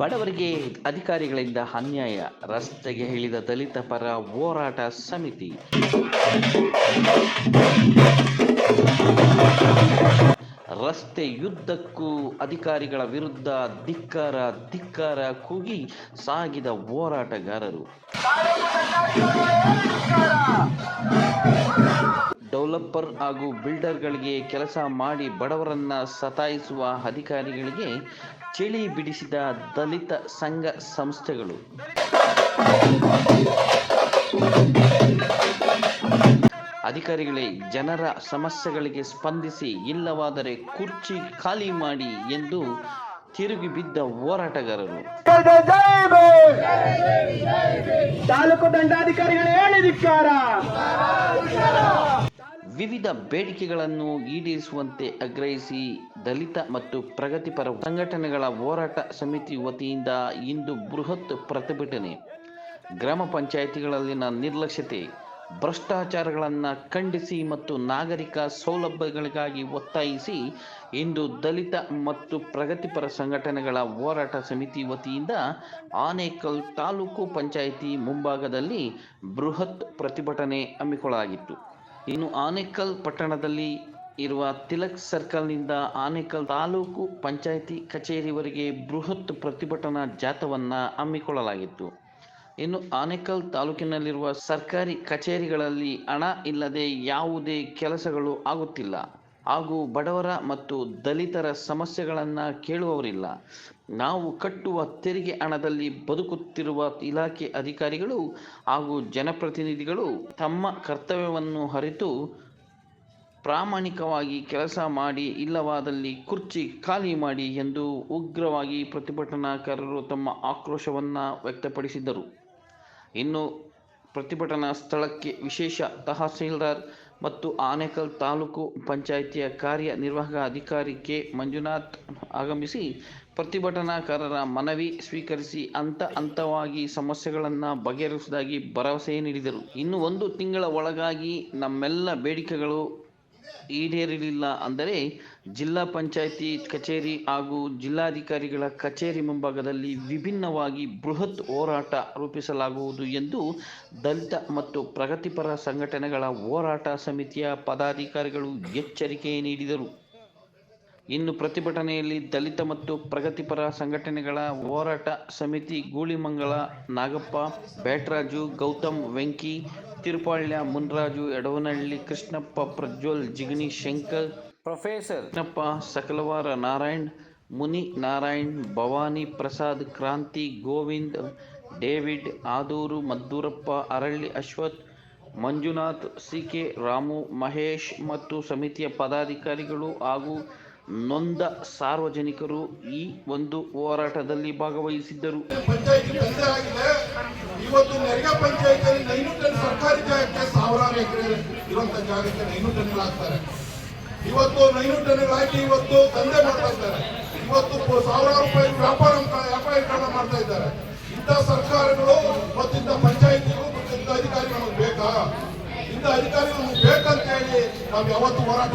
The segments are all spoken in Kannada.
ಬಡವರಿಗೆ ಅಧಿಕಾರಿಗಳಿಂದ ಅನ್ಯಾಯ. ರಸ್ತೆಗೆ ಇಳಿದ ದಲಿತ ಪರ ಹೋರಾಟ ಸಮಿತಿ. ರಸ್ತೆ ಯುದ್ಧಕ್ಕೂ ಅಧಿಕಾರಿಗಳ ವಿರುದ್ಧ ಧಿಕ್ಕಾರ ಧಿಕ್ಕಾರ ಕೂಗಿ ಸಾಗಿದ ಹೋರಾಟಗಾರರು. ಡೆವಲಪರ್ ಹಾಗೂ ಬಿಲ್ಡರ್ಗಳಿಗೆ ಕೆಲಸ ಮಾಡಿ ಬಡವರನ್ನ ಸತಾಯಿಸುವ ಅಧಿಕಾರಿಗಳಿಗೆ ಚಳಿ ಬಿಡಿಸಿದ ದಲಿತ ಸಂಘ ಸಂಸ್ಥೆಗಳು. ಅಧಿಕಾರಿಗಳೇ, ಜನರ ಸಮಸ್ಯೆಗಳಿಗೆ ಸ್ಪಂದಿಸಿ ಇಲ್ಲವಾದರೆ ಕುರ್ಚಿ ಖಾಲಿ ಮಾಡಿ ಎಂದು ತಿರುಗಿ ಬಿದ್ದ ಹೋರಾಟಗಾರರು. ತಾಲೂಕು ದಂಡಾಧಿಕಾರಿಗಳು ಹೇಳಿದಿಕ್ಕಾರ. ವಿವಿಧ ಬೇಡಿಕೆಗಳನ್ನು ಈಡೇರಿಸುವಂತೆ ಆಗ್ರಹಿಸಿ ದಲಿತ ಮತ್ತು ಪ್ರಗತಿಪರ ಸಂಘಟನೆಗಳ ಹೋರಾಟ ಸಮಿತಿ ವತಿಯಿಂದ ಇಂದು ಬೃಹತ್ ಪ್ರತಿಭಟನೆ. ಗ್ರಾಮ ಪಂಚಾಯಿತಿಗಳಲ್ಲಿನ ನಿರ್ಲಕ್ಷ್ಯತೆ, ಭ್ರಷ್ಟಾಚಾರಗಳನ್ನು ಖಂಡಿಸಿ ಮತ್ತು ನಾಗರಿಕ ಸೌಲಭ್ಯಗಳಿಗಾಗಿ ಒತ್ತಾಯಿಸಿ ಇಂದು ದಲಿತ ಮತ್ತು ಪ್ರಗತಿಪರ ಸಂಘಟನೆಗಳ ಹೋರಾಟ ಸಮಿತಿ ವತಿಯಿಂದ ಆನೇಕಲ್ ತಾಲೂಕು ಪಂಚಾಯಿತಿ ಮುಂಭಾಗದಲ್ಲಿ ಬೃಹತ್ ಪ್ರತಿಭಟನೆ ಹಮ್ಮಿಕೊಳ್ಳಲಾಗಿತ್ತು ಇನ್ನು ಆನೇಕಲ್ ಪಟ್ಟಣದಲ್ಲಿ ಇರುವ ತಿಲಕ್ ಸರ್ಕಲ್ನಿಂದ ಆನೇಕಲ್ ತಾಲೂಕು ಪಂಚಾಯಿತಿ ಕಚೇರಿವರೆಗೆ ಬೃಹತ್ ಪ್ರತಿಭಟನಾ ಜಾಥವನ್ನು ಹಮ್ಮಿಕೊಳ್ಳಲಾಗಿತ್ತು. ಇನ್ನು ಆನೇಕಲ್ ತಾಲೂಕಿನಲ್ಲಿರುವ ಸರ್ಕಾರಿ ಕಚೇರಿಗಳಲ್ಲಿ ಹಣ ಇಲ್ಲದೆ ಯಾವುದೇ ಕೆಲಸಗಳು ಆಗುತ್ತಿಲ್ಲ. ಹಾಗೂ ಬಡವರ ಮತ್ತು ದಲಿತರ ಸಮಸ್ಯೆಗಳನ್ನು ಕೇಳುವವರಿಲ್ಲ. ನಾವು ಕಟ್ಟುವ ತೆರಿಗೆ ಹಣದಲ್ಲಿ ಬದುಕುತ್ತಿರುವ ಇಲಾಖೆ ಅಧಿಕಾರಿಗಳು ಹಾಗೂ ಜನಪ್ರತಿನಿಧಿಗಳು ತಮ್ಮ ಕರ್ತವ್ಯವನ್ನು ಅರಿತು ಪ್ರಾಮಾಣಿಕವಾಗಿ ಕೆಲಸ ಮಾಡಿ ಇಲ್ಲವಾದಲ್ಲಿ ಕುರ್ಚಿ ಖಾಲಿ ಮಾಡಿ ಎಂದು ಉಗ್ರವಾಗಿ ಪ್ರತಿಭಟನಾಕಾರರು ತಮ್ಮ ಆಕ್ರೋಶವನ್ನು ವ್ಯಕ್ತಪಡಿಸಿದರು ಇನ್ನು ಪ್ರತಿಭಟನಾ ಸ್ಥಳಕ್ಕೆ ವಿಶೇಷ ತಹಸೀಲ್ದಾರ್ ಮತ್ತು ಆನೇಕಲ್ ತಾಲೂಕು ಪಂಚಾಯಿತಿಯ ಕಾರ್ಯನಿರ್ವಾಹಕ ಅಧಿಕಾರಿ ಕೆ ಮಂಜುನಾಥ್ ಆಗಮಿಸಿ ಪ್ರತಿಭಟನಾಕಾರರ ಮನವಿ ಸ್ವೀಕರಿಸಿ ಹಂತ ಹಂತವಾಗಿ ಸಮಸ್ಯೆಗಳನ್ನು ಬಗೆಹರಿಸುವುದಾಗಿ ಭರವಸೆ ನೀಡಿದರು. ಇನ್ನು ಒಂದು ತಿಂಗಳ ಒಳಗಾಗಿ ನಮ್ಮೆಲ್ಲ ಬೇಡಿಕೆಗಳು ಈಡೇರಲಿಲ್ಲ ಅಂದರೆ ಜಿಲ್ಲಾ ಪಂಚಾಯಿತಿ ಕಚೇರಿ ಹಾಗೂ ಜಿಲ್ಲಾಧಿಕಾರಿಗಳ ಕಚೇರಿ ಮುಂಭಾಗದಲ್ಲಿ ವಿಭಿನ್ನವಾಗಿ ಬೃಹತ್ ಹೋರಾಟ ರೂಪಿಸಲಾಗುವುದು ಎಂದು ದಲಿತ ಮತ್ತು ಪ್ರಗತಿಪರ ಸಂಘಟನೆಗಳ ಹೋರಾಟ ಸಮಿತಿಯ ಪದಾಧಿಕಾರಿಗಳು ಎಚ್ಚರಿಕೆ ನೀಡಿದರು. ಇನ್ನು ಪ್ರತಿಭಟನೆಯಲ್ಲಿ ದಲಿತ ಮತ್ತು ಪ್ರಗತಿಪರ ಸಂಘಟನೆಗಳ ಹೋರಾಟ ಸಮಿತಿ Goolimangala Nagappa Byatraju Gautam Venki Tirupalya Munraju Edavanahalli Krishnappa Prajwal Jigani Shankar professor Krishnappa Sakalavara Narayan Muni Narayan Bhavani Prasad Kranti Govind David Adur Maddurappa Aralli Ashwath Manjunath C K Ramu Mahesh ಮತ್ತು ಸಮಿತಿಯ ಪದಾಧಿಕಾರಿಗಳು ಹಾಗೂ ನೊಂದ ಸಾರ್ವಜನಿಕರು ಈ ಒಂದು ಹೋರಾಟದಲ್ಲಿ ಭಾಗವಹಿಸಿದ್ದರು. ಇವತ್ತು ನೆರೆಗ ಪಂಚಾಯತಿಯಲ್ಲಿ ನೈನು ಟನ್ ಸರ್ಕಾರಿ ಜಾಗಕ್ಕೆ ಸಾವಿರಾರು ಎಕರೆ ಇರುವಂತ ಜಾಗಕ್ಕೆ ನೈನು ಟನ್ಗಳು ಹಾಕ್ತಾರೆ. ಇವತ್ತು ನೈನು ಟನ್ಗಳು ಹಾಕಿ ಇವತ್ತು ದಂಧೆ ಮಾಡ್ತಾ ಇದ್ದಾರೆ. ಇವತ್ತು ಸಾವಿರಾರು ರೂಪಾಯಿ ವ್ಯಾಪಾರ ವ್ಯಾಪಾರೀಕರಣ ಮಾಡ್ತಾ ಇದ್ದಾರೆ. ಇಂಥ ಸರ್ಕಾರಗಳು ಮತ್ತು ಇಂಥ ಪಂಚಾಯತಿಗಳು ಮತ್ತು ಇಂಥ ಅಧಿಕಾರಿಗಳು ನಮಗೆ ಬೇಕಾ? ಇಂಥ ಅಧಿಕಾರಿಗಳು ನಮಗೆ ಹೇಳಿ ನಾವು ಯಾವತ್ತು ಹೋರಾಟ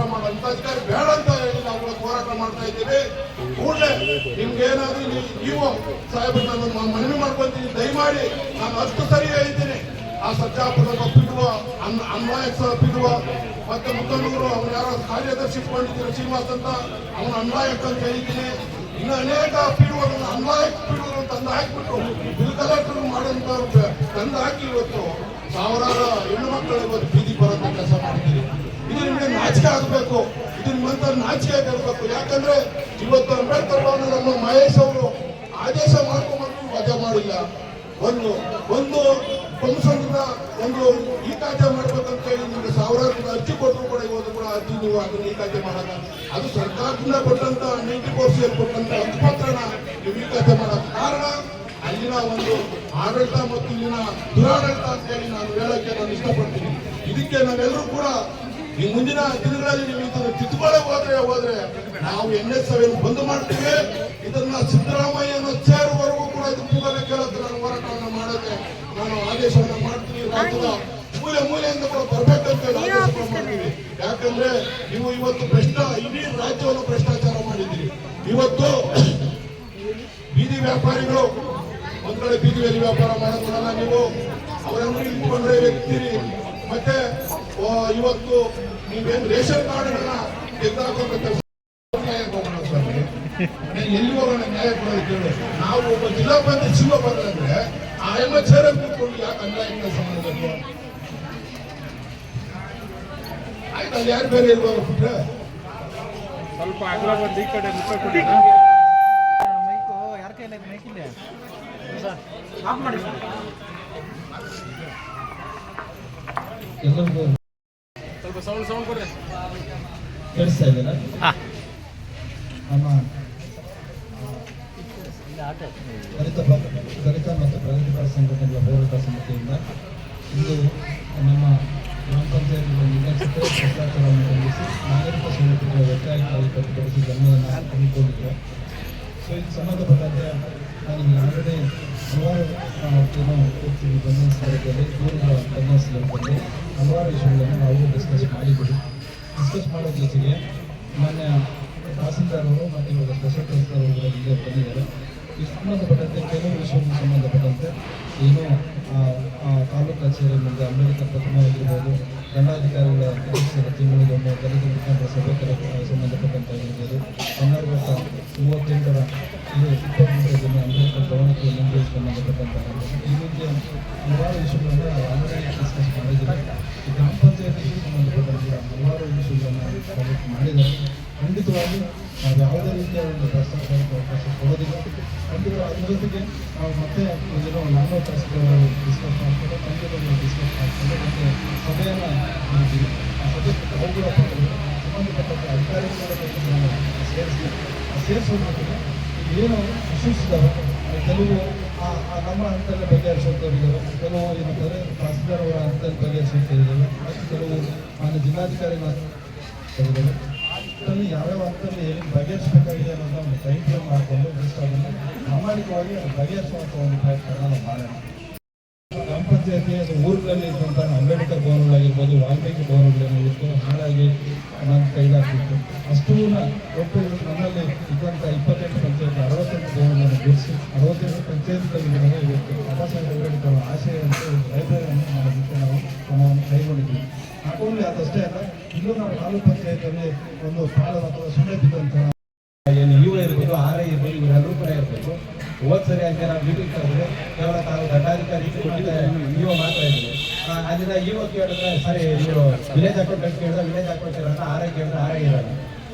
ಅಧಿಕಾರಿ ಬೇಡ ಅಂತ ಹೇಳಿ ನಾವು ಹೋರಾಟ ಮಾಡ್ತಾ ಇದ್ದೀವಿ. ಕೂಡಲೇ ನಿಮ್ಗೆ ಏನಾದ್ರು ನೀವು ಸಾಹೇಬ್ರು ನಾನು ಮನವಿ ಮಾಡ್ಕೊಂತೀನಿ ದಯಮಾಡಿ ನಾನು ಅಷ್ಟು ಸರಿ ಹೇಳಿದ್ದೀನಿ ಆ ಸಜ್ಜಾಪುರದ ಬಿಡುವ ಅನ್ ಅನ್ವಾಯಕ್ ಬಿಡುವ ಮತ್ತೆ ಮುಖಂಡರು ಅವ್ರು ಯಾರೋ ಕಾರ್ಯದರ್ಶಿ ಇಟ್ಕೊಂಡಿದ್ದೀರ ಶ್ರೀನಿವಾಸ್ ಅಂತ ಅವನ ಅನ್ವಾಯಕ್ ಅಂತ ಹೇಳಿದ್ದೀನಿ. ಇನ್ನು ಅನೇಕ ಪಿಡುವಗಳನ್ನು ಅನ್ವಾಯಕ್ ಪಿಡುವರು ತಂದು ಹಾಕ್ಬಿಟ್ಟು ಬಿಲ್ ಕಲೆಕ್ಟರ್ ಮಾಡೋಂಥವ್ರು ತಂದು ಹಾಕಿ ಇವತ್ತು ಸಾವಿರಾರು ಹೆಣ್ಣು ಮಕ್ಕಳು ಇವತ್ತು ನಾಚಿಕೆ ಆಗಬೇಕು. ಇದು ನಿಮ್ಮಂತ ನಾಚಿಕೆ ಆಗಿರ್ಬೇಕು ಯಾಕಂದ್ರೆ ಇವತ್ತು ಅಂಬೇಡ್ಕರ್ ಭವನ ನಮ್ಮ ಮಹೇಶ್ ಅವರು ಆದೇಶ ಮಾಡ್ಕೊಂಡ್ಬಂದು ವಜಾ ಮಾಡಿಲ್ಲ. ಒಂದು ಒಂದು ಕಮಿಷನ್ನ ಒಂದು ಈ ಖಾತೆ ಮಾಡ್ಬೇಕಂತ ಹೇಳಿ ನಿಮಗೆ ಸಾವಿರಾರು ಅರ್ಜಿ ಕೊಟ್ಟರು ಕೂಡ ಇವತ್ತು ಕೂಡ ಅರ್ಜಿ ನೀವು ಅದನ್ನ ಈ ಖಾತೆ ಮಾಡಲ್ಲ. ಅದು ಸರ್ಕಾರದಿಂದ ಕೊಟ್ಟಂತ ನೈಂಟಿ ಪರ್ಸೆಂಟ್ ಕೊಟ್ಟಂತ ಹಕ್ಕುಪತ್ರನ ನೀವು ಈ ಖಾತೆ ಮಾಡಕ್ ಕಾರಣ ಅಲ್ಲಿನ ಒಂದು ಆಡಳಿತ ಮತ್ತು ಇಲ್ಲಿನ ದುರಾಡಳಿತ ಅಂತ ಹೇಳಿ ನಾನು ಹೇಳಕ್ಕೆ ನಾನು ಇಷ್ಟಪಡ್ತೀನಿ. ಇದಕ್ಕೆ ನಾವೆಲ್ಲರೂ ಕೂಡ ಈ ಮುಂದಿನ ದಿನಗಳಲ್ಲಿ ನೀವು ಇದನ್ನು ಕಿತ್ಕೊಳ್ಳೆ ಹೋದ್ರೆ ಹೋದ್ರೆ ನಾವು ಎನ್ ಎಸ್ ಸಭೆಯನ್ನು ಬಂದ್ ಮಾಡ್ತೀವಿ. ಇದನ್ನ ಸಿದ್ದರಾಮಯ್ಯನ ಸೇರುವವರೆಗೂ ಕೂಡ ಇದು ಕೂಗಲೇ ಕೇಳುತ್ತೆ ನಾನು ಹೋರಾಟವನ್ನು ಮಾಡೋಕೆ ನಾನು ಆದೇಶವನ್ನು ಮಾಡ್ತೀನಿ. ರಾಜ್ಯದ ಮೂಲೆ ಮೂಲೆಯಿಂದ ಕೂಡ ಬರ್ಬೇಕಂತ ಮಾಡ್ತೀವಿ ಯಾಕಂದ್ರೆ ನೀವು ಇವತ್ತು ಭ್ರಷ್ಟ ಇಡೀ ರಾಜ್ಯವನ್ನು ಭ್ರಷ್ಟಾಚಾರ ಮಾಡಿದ್ದೀರಿ. ಇವತ್ತು ಬೀದಿ ವ್ಯಾಪಾರಿಗಳು ಒಂದ್ ಕಡೆ ಬೀದಿಯಲ್ಲಿ ವ್ಯಾಪಾರ ಮಾಡೋದ್ರಲ್ಲ ನೀವು. ಅವರನ್ನು ಇಟ್ಕೊಂಡ್ರೆ ವ್ಯಕ್ತಿರಿ ಮತ್ತೆ ಇವತ್ತು ನೀವೇನು ರೇಷನ್ ಕಾರ್ಡ್ಗಳನ್ನ ತೆಗೆದಾಕೊಂಡ ಕೆಲಸ ನ್ಯಾಯ ಕೊಡೋಣ ಸ್ವಾಮಿ. ನೀನ್ ಎಲ್ಲಿ ಹೋಗೋಣ ನ್ಯಾಯ ಕೊಡೋದು ನಾವು ಒಬ್ಬ ಜಿಲ್ಲಾ ಪಂಚಾಯತ್ ಜೀವ ಬಂದ್ರೆ ಆ ಎಲ್ಲ ಚೇರ ಕೂತ್ಕೊಂಡು ಯಾಕೆ ಅನ್ಯಾಯ ಕೆಲಸ ಮಾಡಬೇಕು? ಆಯ್ತು ಅಲ್ಲಿ ಯಾರು ಬೇರೆ ಇರ್ಬೋದು ಬಿಟ್ರೆ? ಸ್ವಲ್ಪ ಅಗಲ ಬಂದು ಈ ಕಡೆ ಮುಖ ಕೊಡಿ. ಮೈಕು ಯಾರ ಕೈಲಿ ಮೈಕ್ ಇದೆ? ಆಫ್ ಮಾಡಿ ಸರ್ ಎಲ್ಲರಿಗೂ ಸ್ವಲ್ಪ ಸೌಂಡ್ ಸೌಂಡ್ ಕೊಡಿ. ಕೇಳಿಸ್ತಾ ಇದ್ದೀರಾ? ನಮ್ಮ ದಲಿತ ದಲಿತ ಮತ್ತು ಪ್ರಗತಿಪರ ಸಂಘಟನೆಗಳ ಹೋರಾಟ ಸಮಿತಿಯಿಂದ ಇಂದು ನಮ್ಮ ಗ್ರಾಮ ಪಂಚಾಯತ್ ನಿರ್ಣಯಿಸಿದ ಭ್ರಷ್ಟಾಚಾರವನ್ನು ಖಂಡಿಸಿ ನಾಗರಿಕ ಸಂಘಟನೆಗಳ ಒತ್ತಾಯ ಕಟ್ಟುಪಡಿಸಿ ಧರ್ಮವನ್ನು ಹಮ್ಮಿಕೊಂಡಿದ್ದೆ ಸೊ ಇದು ಸಂಬಂಧಪಟ್ಟಂತೆ ನಾನು ಆಲ್ರೆಡಿ ಹಲವಾರು ಆ, ಏನು ಕಚೇರಿ ಪ್ರಥಮವಾಗಿರ್ಬೋದು ದಂಡಾಧಿಕಾರಿಗಳ ಅಧ್ಯಕ್ಷರ ತಿಂಗಳಿಗೊಮ್ಮೆ ದಲಿತ ಮುಖಂಡರ ಸಭೆ ಸಂಬಂಧಪಟ್ಟಂತಾಗಿರ್ಬೋದು. ಸಂಬಂಧಪಟ್ಟಂತೆ ಆಗಿರ್ಬೋದು ಕರ್ನಾಟಕ ಮೂವತ್ತೆಂಟರ ಇದು ಇಪ್ಪತ್ತ್ಮೂರರ ದಿನ ಅಂಬೇಡ್ಕರ್ ಭವನಕ್ಕೆ ಮುಂದೆ ಸಂಬಂಧಪಟ್ಟಂತಾಗಿರ್ಬೋದು ಈ ರೀತಿಯ ಹಲವಾರು ವಿಷಯಗಳನ್ನು ಆಲ್ರೆಡಿ ಡಿಸ್ಕಸ್ ಮಾಡಿದ್ದಾರೆ ಗ್ರಾಮ ಪಂಚಾಯತಿಗೆ ಹಲವಾರು ವಿಷಯಗಳನ್ನು ಕಲೆಕ್ಟ್ ಮಾಡಿದ್ದಾರೆ. ಖಂಡಿತವಾಗಿ ನಾವು ಯಾವುದೇ ರೀತಿಯ ಒಂದು ಭ್ರಷ್ಟಾಚಾರಕ್ಕೆ ಅವಕಾಶ ಕೊಡೋದಿಲ್ಲ. ಖಂಡಿತವಾಗಿ ಅದ್ರ ಜೊತೆಗೆ ನಾವು ಮತ್ತೆ ಏನೋ ನಾನೋ ಡಿಸ್ಕಸ್ ಮಾಡ್ಕೊಂಡು ಖಂಡಿತವಾಗಿ ಡಿಸ್ಕಸ್ ಮಾಡ್ಕೊಂಡು ಮತ್ತೆ ಸಭೆಯನ್ನು ಮಾಡಿದ್ದೀವಿ ಆ ಸಭೆಗೆ ಅವುಗಳ ಪರವಾಗಿ ಸಂಬಂಧಪಟ್ಟಂತೆ ಅಧಿಕಾರಿಗಳ ಸೇರಿಸಿ ಆ ಏನು ಇದ್ದಾವೆ ಕೆಲವು ಆ ನಮ್ಮ ಹಂತದಲ್ಲಿ ಬಗೆಹರಿಸುವಂಥವ್ರಿದ್ದಾರೆ ಕೆಲವು ಏನಂತಂದರೆ ತಹಸೀಲ್ದಾರ್ ಅವರ ಹಂತದಲ್ಲಿ ಬಗೆಹರಿಸುವಂಥವ್ರಿದ್ದಾರೆ ಮತ್ತು ಕೆಲವು ಮಾನ್ಯ ಜಿಲ್ಲಾಧಿಕಾರಿಗಳ ಯಾವ್ಯಾವ ಹಂತದಲ್ಲಿ ಏನು ಬಗೆಹರಿಸಬೇಕಾಗಿದೆ ಅನ್ನೋದನ್ನ ಒಂದು ಟೈಮ್ ಫ್ರೇಮ್ ಮಾಡಿಕೊಂಡು ಅದನ್ನು ಪ್ರಾಮಾಣಿಕವಾಗಿ ಬಗೆಹರಿಸುವಂಥ ಒಂದು ಪ್ರಯತ್ನ ನಾವು ಮಾಡೋಣ ಗ್ರಾಮ ಪಂಚಾಯತಿ ಅದು ಊರುಗಳಲ್ಲಿ ಇದ್ದಂಥ ಅಂಬೇಡ್ಕರ್ ಭವನಗಳಾಗಿರ್ಬೋದು ವಾಲ್ಮೀಕಿ ಭವನಗಳೇನಾಗಿತ್ತು ಹಾಗಾಗಿ ನನ್ನ ಕೈಲಾಗ್ತಿತ್ತು ಅಷ್ಟೂ ಒಟ್ಟು ನಮ್ಮಲ್ಲಿ ಇದ್ದಂಥ ಇಪ್ಪತ್ತೆಂಟು ಪಂಚಾಯತ್ ಅರವತ್ತೆಂಟು ಭವನಗಳನ್ನು ಗುರುಸಿ ಅರವತ್ತೆಂಟು ಪಂಚಾಯತ್ಗಳಿಂದ ಇವತ್ತು ಬಾಬಾ ಸಾಹೇಬ್ ಅಂಬೇಡ್ಕರ್ ಆಶಯ ಅಂತ ಒಂದು ಲೈಬ್ರರಿಯನ್ನು ಮಾಡೋದಕ್ಕೆ ನಾವು ಕ್ರಮವನ್ನು ಕೈಗೊಂಡಿದ್ದೀವಿ ಓನ್ಲಿ ಅದಷ್ಟೇ ಅಲ್ಲ ಇನ್ನೂ ನಾವು ತಾಲೂಕು ಪಂಚಾಯತಲ್ಲಿ ಒಂದು ಪಾಲು ಅಥವಾ ಸುಮ್ಮನೆ ಬಿದ್ದಂತಹ ಏನು ಇವ ಇರ್ಬೋದು ಆರ್ ಐ ಇರ್ಬೋದು ಇವರೆಲ್ಲರೂ ಕೂಡ ಇರಬೇಕು ಹೋದ್ ಸರಿ ಹಂಗೆ ನಾವು ಮೀಟಿಂಗ್ ಕರೆದ್ರೆ ಕೇವಲ ತಾವು ದಂಡಾಧಿಕಾರಿ ಮತ್ತೆ ಇವ ಮಾತ್ರ ಇದ್ರು ಆ, ಅದನ್ನ ಇವ ಕೇಳಿದ್ರೆ ಸರಿ ನೀವು ವಿಲೇಜ್ ಅಕೌಂಟೆಂಟ್ ಕೇಳಿದ್ರೆ ವಿಲೇಜ್ ಅಕೌಂಟ್ ಇರಲ್ಲ ಆರ್ ಕೇಳಿದ್ರೆ ಆರ್ ಇರೋಲ್ಲ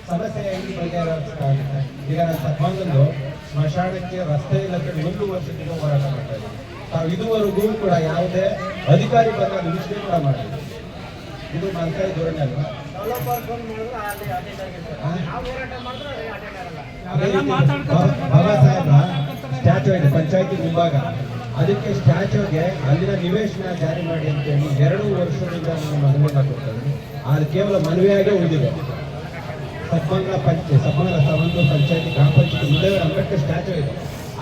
ಸಮಸ್ಯೆ ಹೆಂಗ್ ಬಗೆಹರಿಸ್ಬೇಕಾಗುತ್ತೆ ಈಗ ನಾನು ತಗೊಂಡು ಸ್ಮಶಾನಕ್ಕೆ ರಸ್ತೆ ಹೇಳಿ ಒಂದು ವರ್ಷದಿಂದ ಹೋರಾಟ ಮಾಡ್ತಾ ಇದ್ದೀವಿ ತಾವು ಇದುವರೆಗೂ ಕೂಡ ಯಾವುದೇ ಅಧಿಕಾರಿ ಬಂದ ವಿಷಯ ಕೂಡ ಮಾಡಿಲ್ಲ. ಇದು ಮಲ್ಕಾಯಿ ಧೋರಣೆ ಅಲ್ವಾ? ಬಾಬಾ ಸಾಹೇಬ್ರ ಸ್ಟ್ಯಾಚು ಇದೆ, ಪಂಚಾಯತಿ ಮುಂಭಾಗ. ಅದಕ್ಕೆ ಸ್ಟ್ಯಾಚುಗೆ ಅಲ್ಲಿನ ನಿವೇಶನ ಜಾರಿ ಮಾಡಿ ಅಂತ ಹೇಳಿ ಎರಡು ವರ್ಷದಿಂದ ನಾನು ಮನವಿಯನ್ನು ಕೊಡ್ತೇನೆ ಅದು ಕೇವಲ ಮನವಿಯಾಗೇ ಉಳಿದಿದೆ. ಸಬ್ಬಂಗ್ಲ ಪಂಚ ಸಬ್ಬಂಗ್ಲ ಒಂದು ಪಂಚಾಯತಿ ಗ್ರಾಮ ಪಂಚಾಯತಿ ಮುಂದೆ ಅಂಬೇಡ್ಕರ್ ಸ್ಟ್ಯಾಚು ಇದೆ.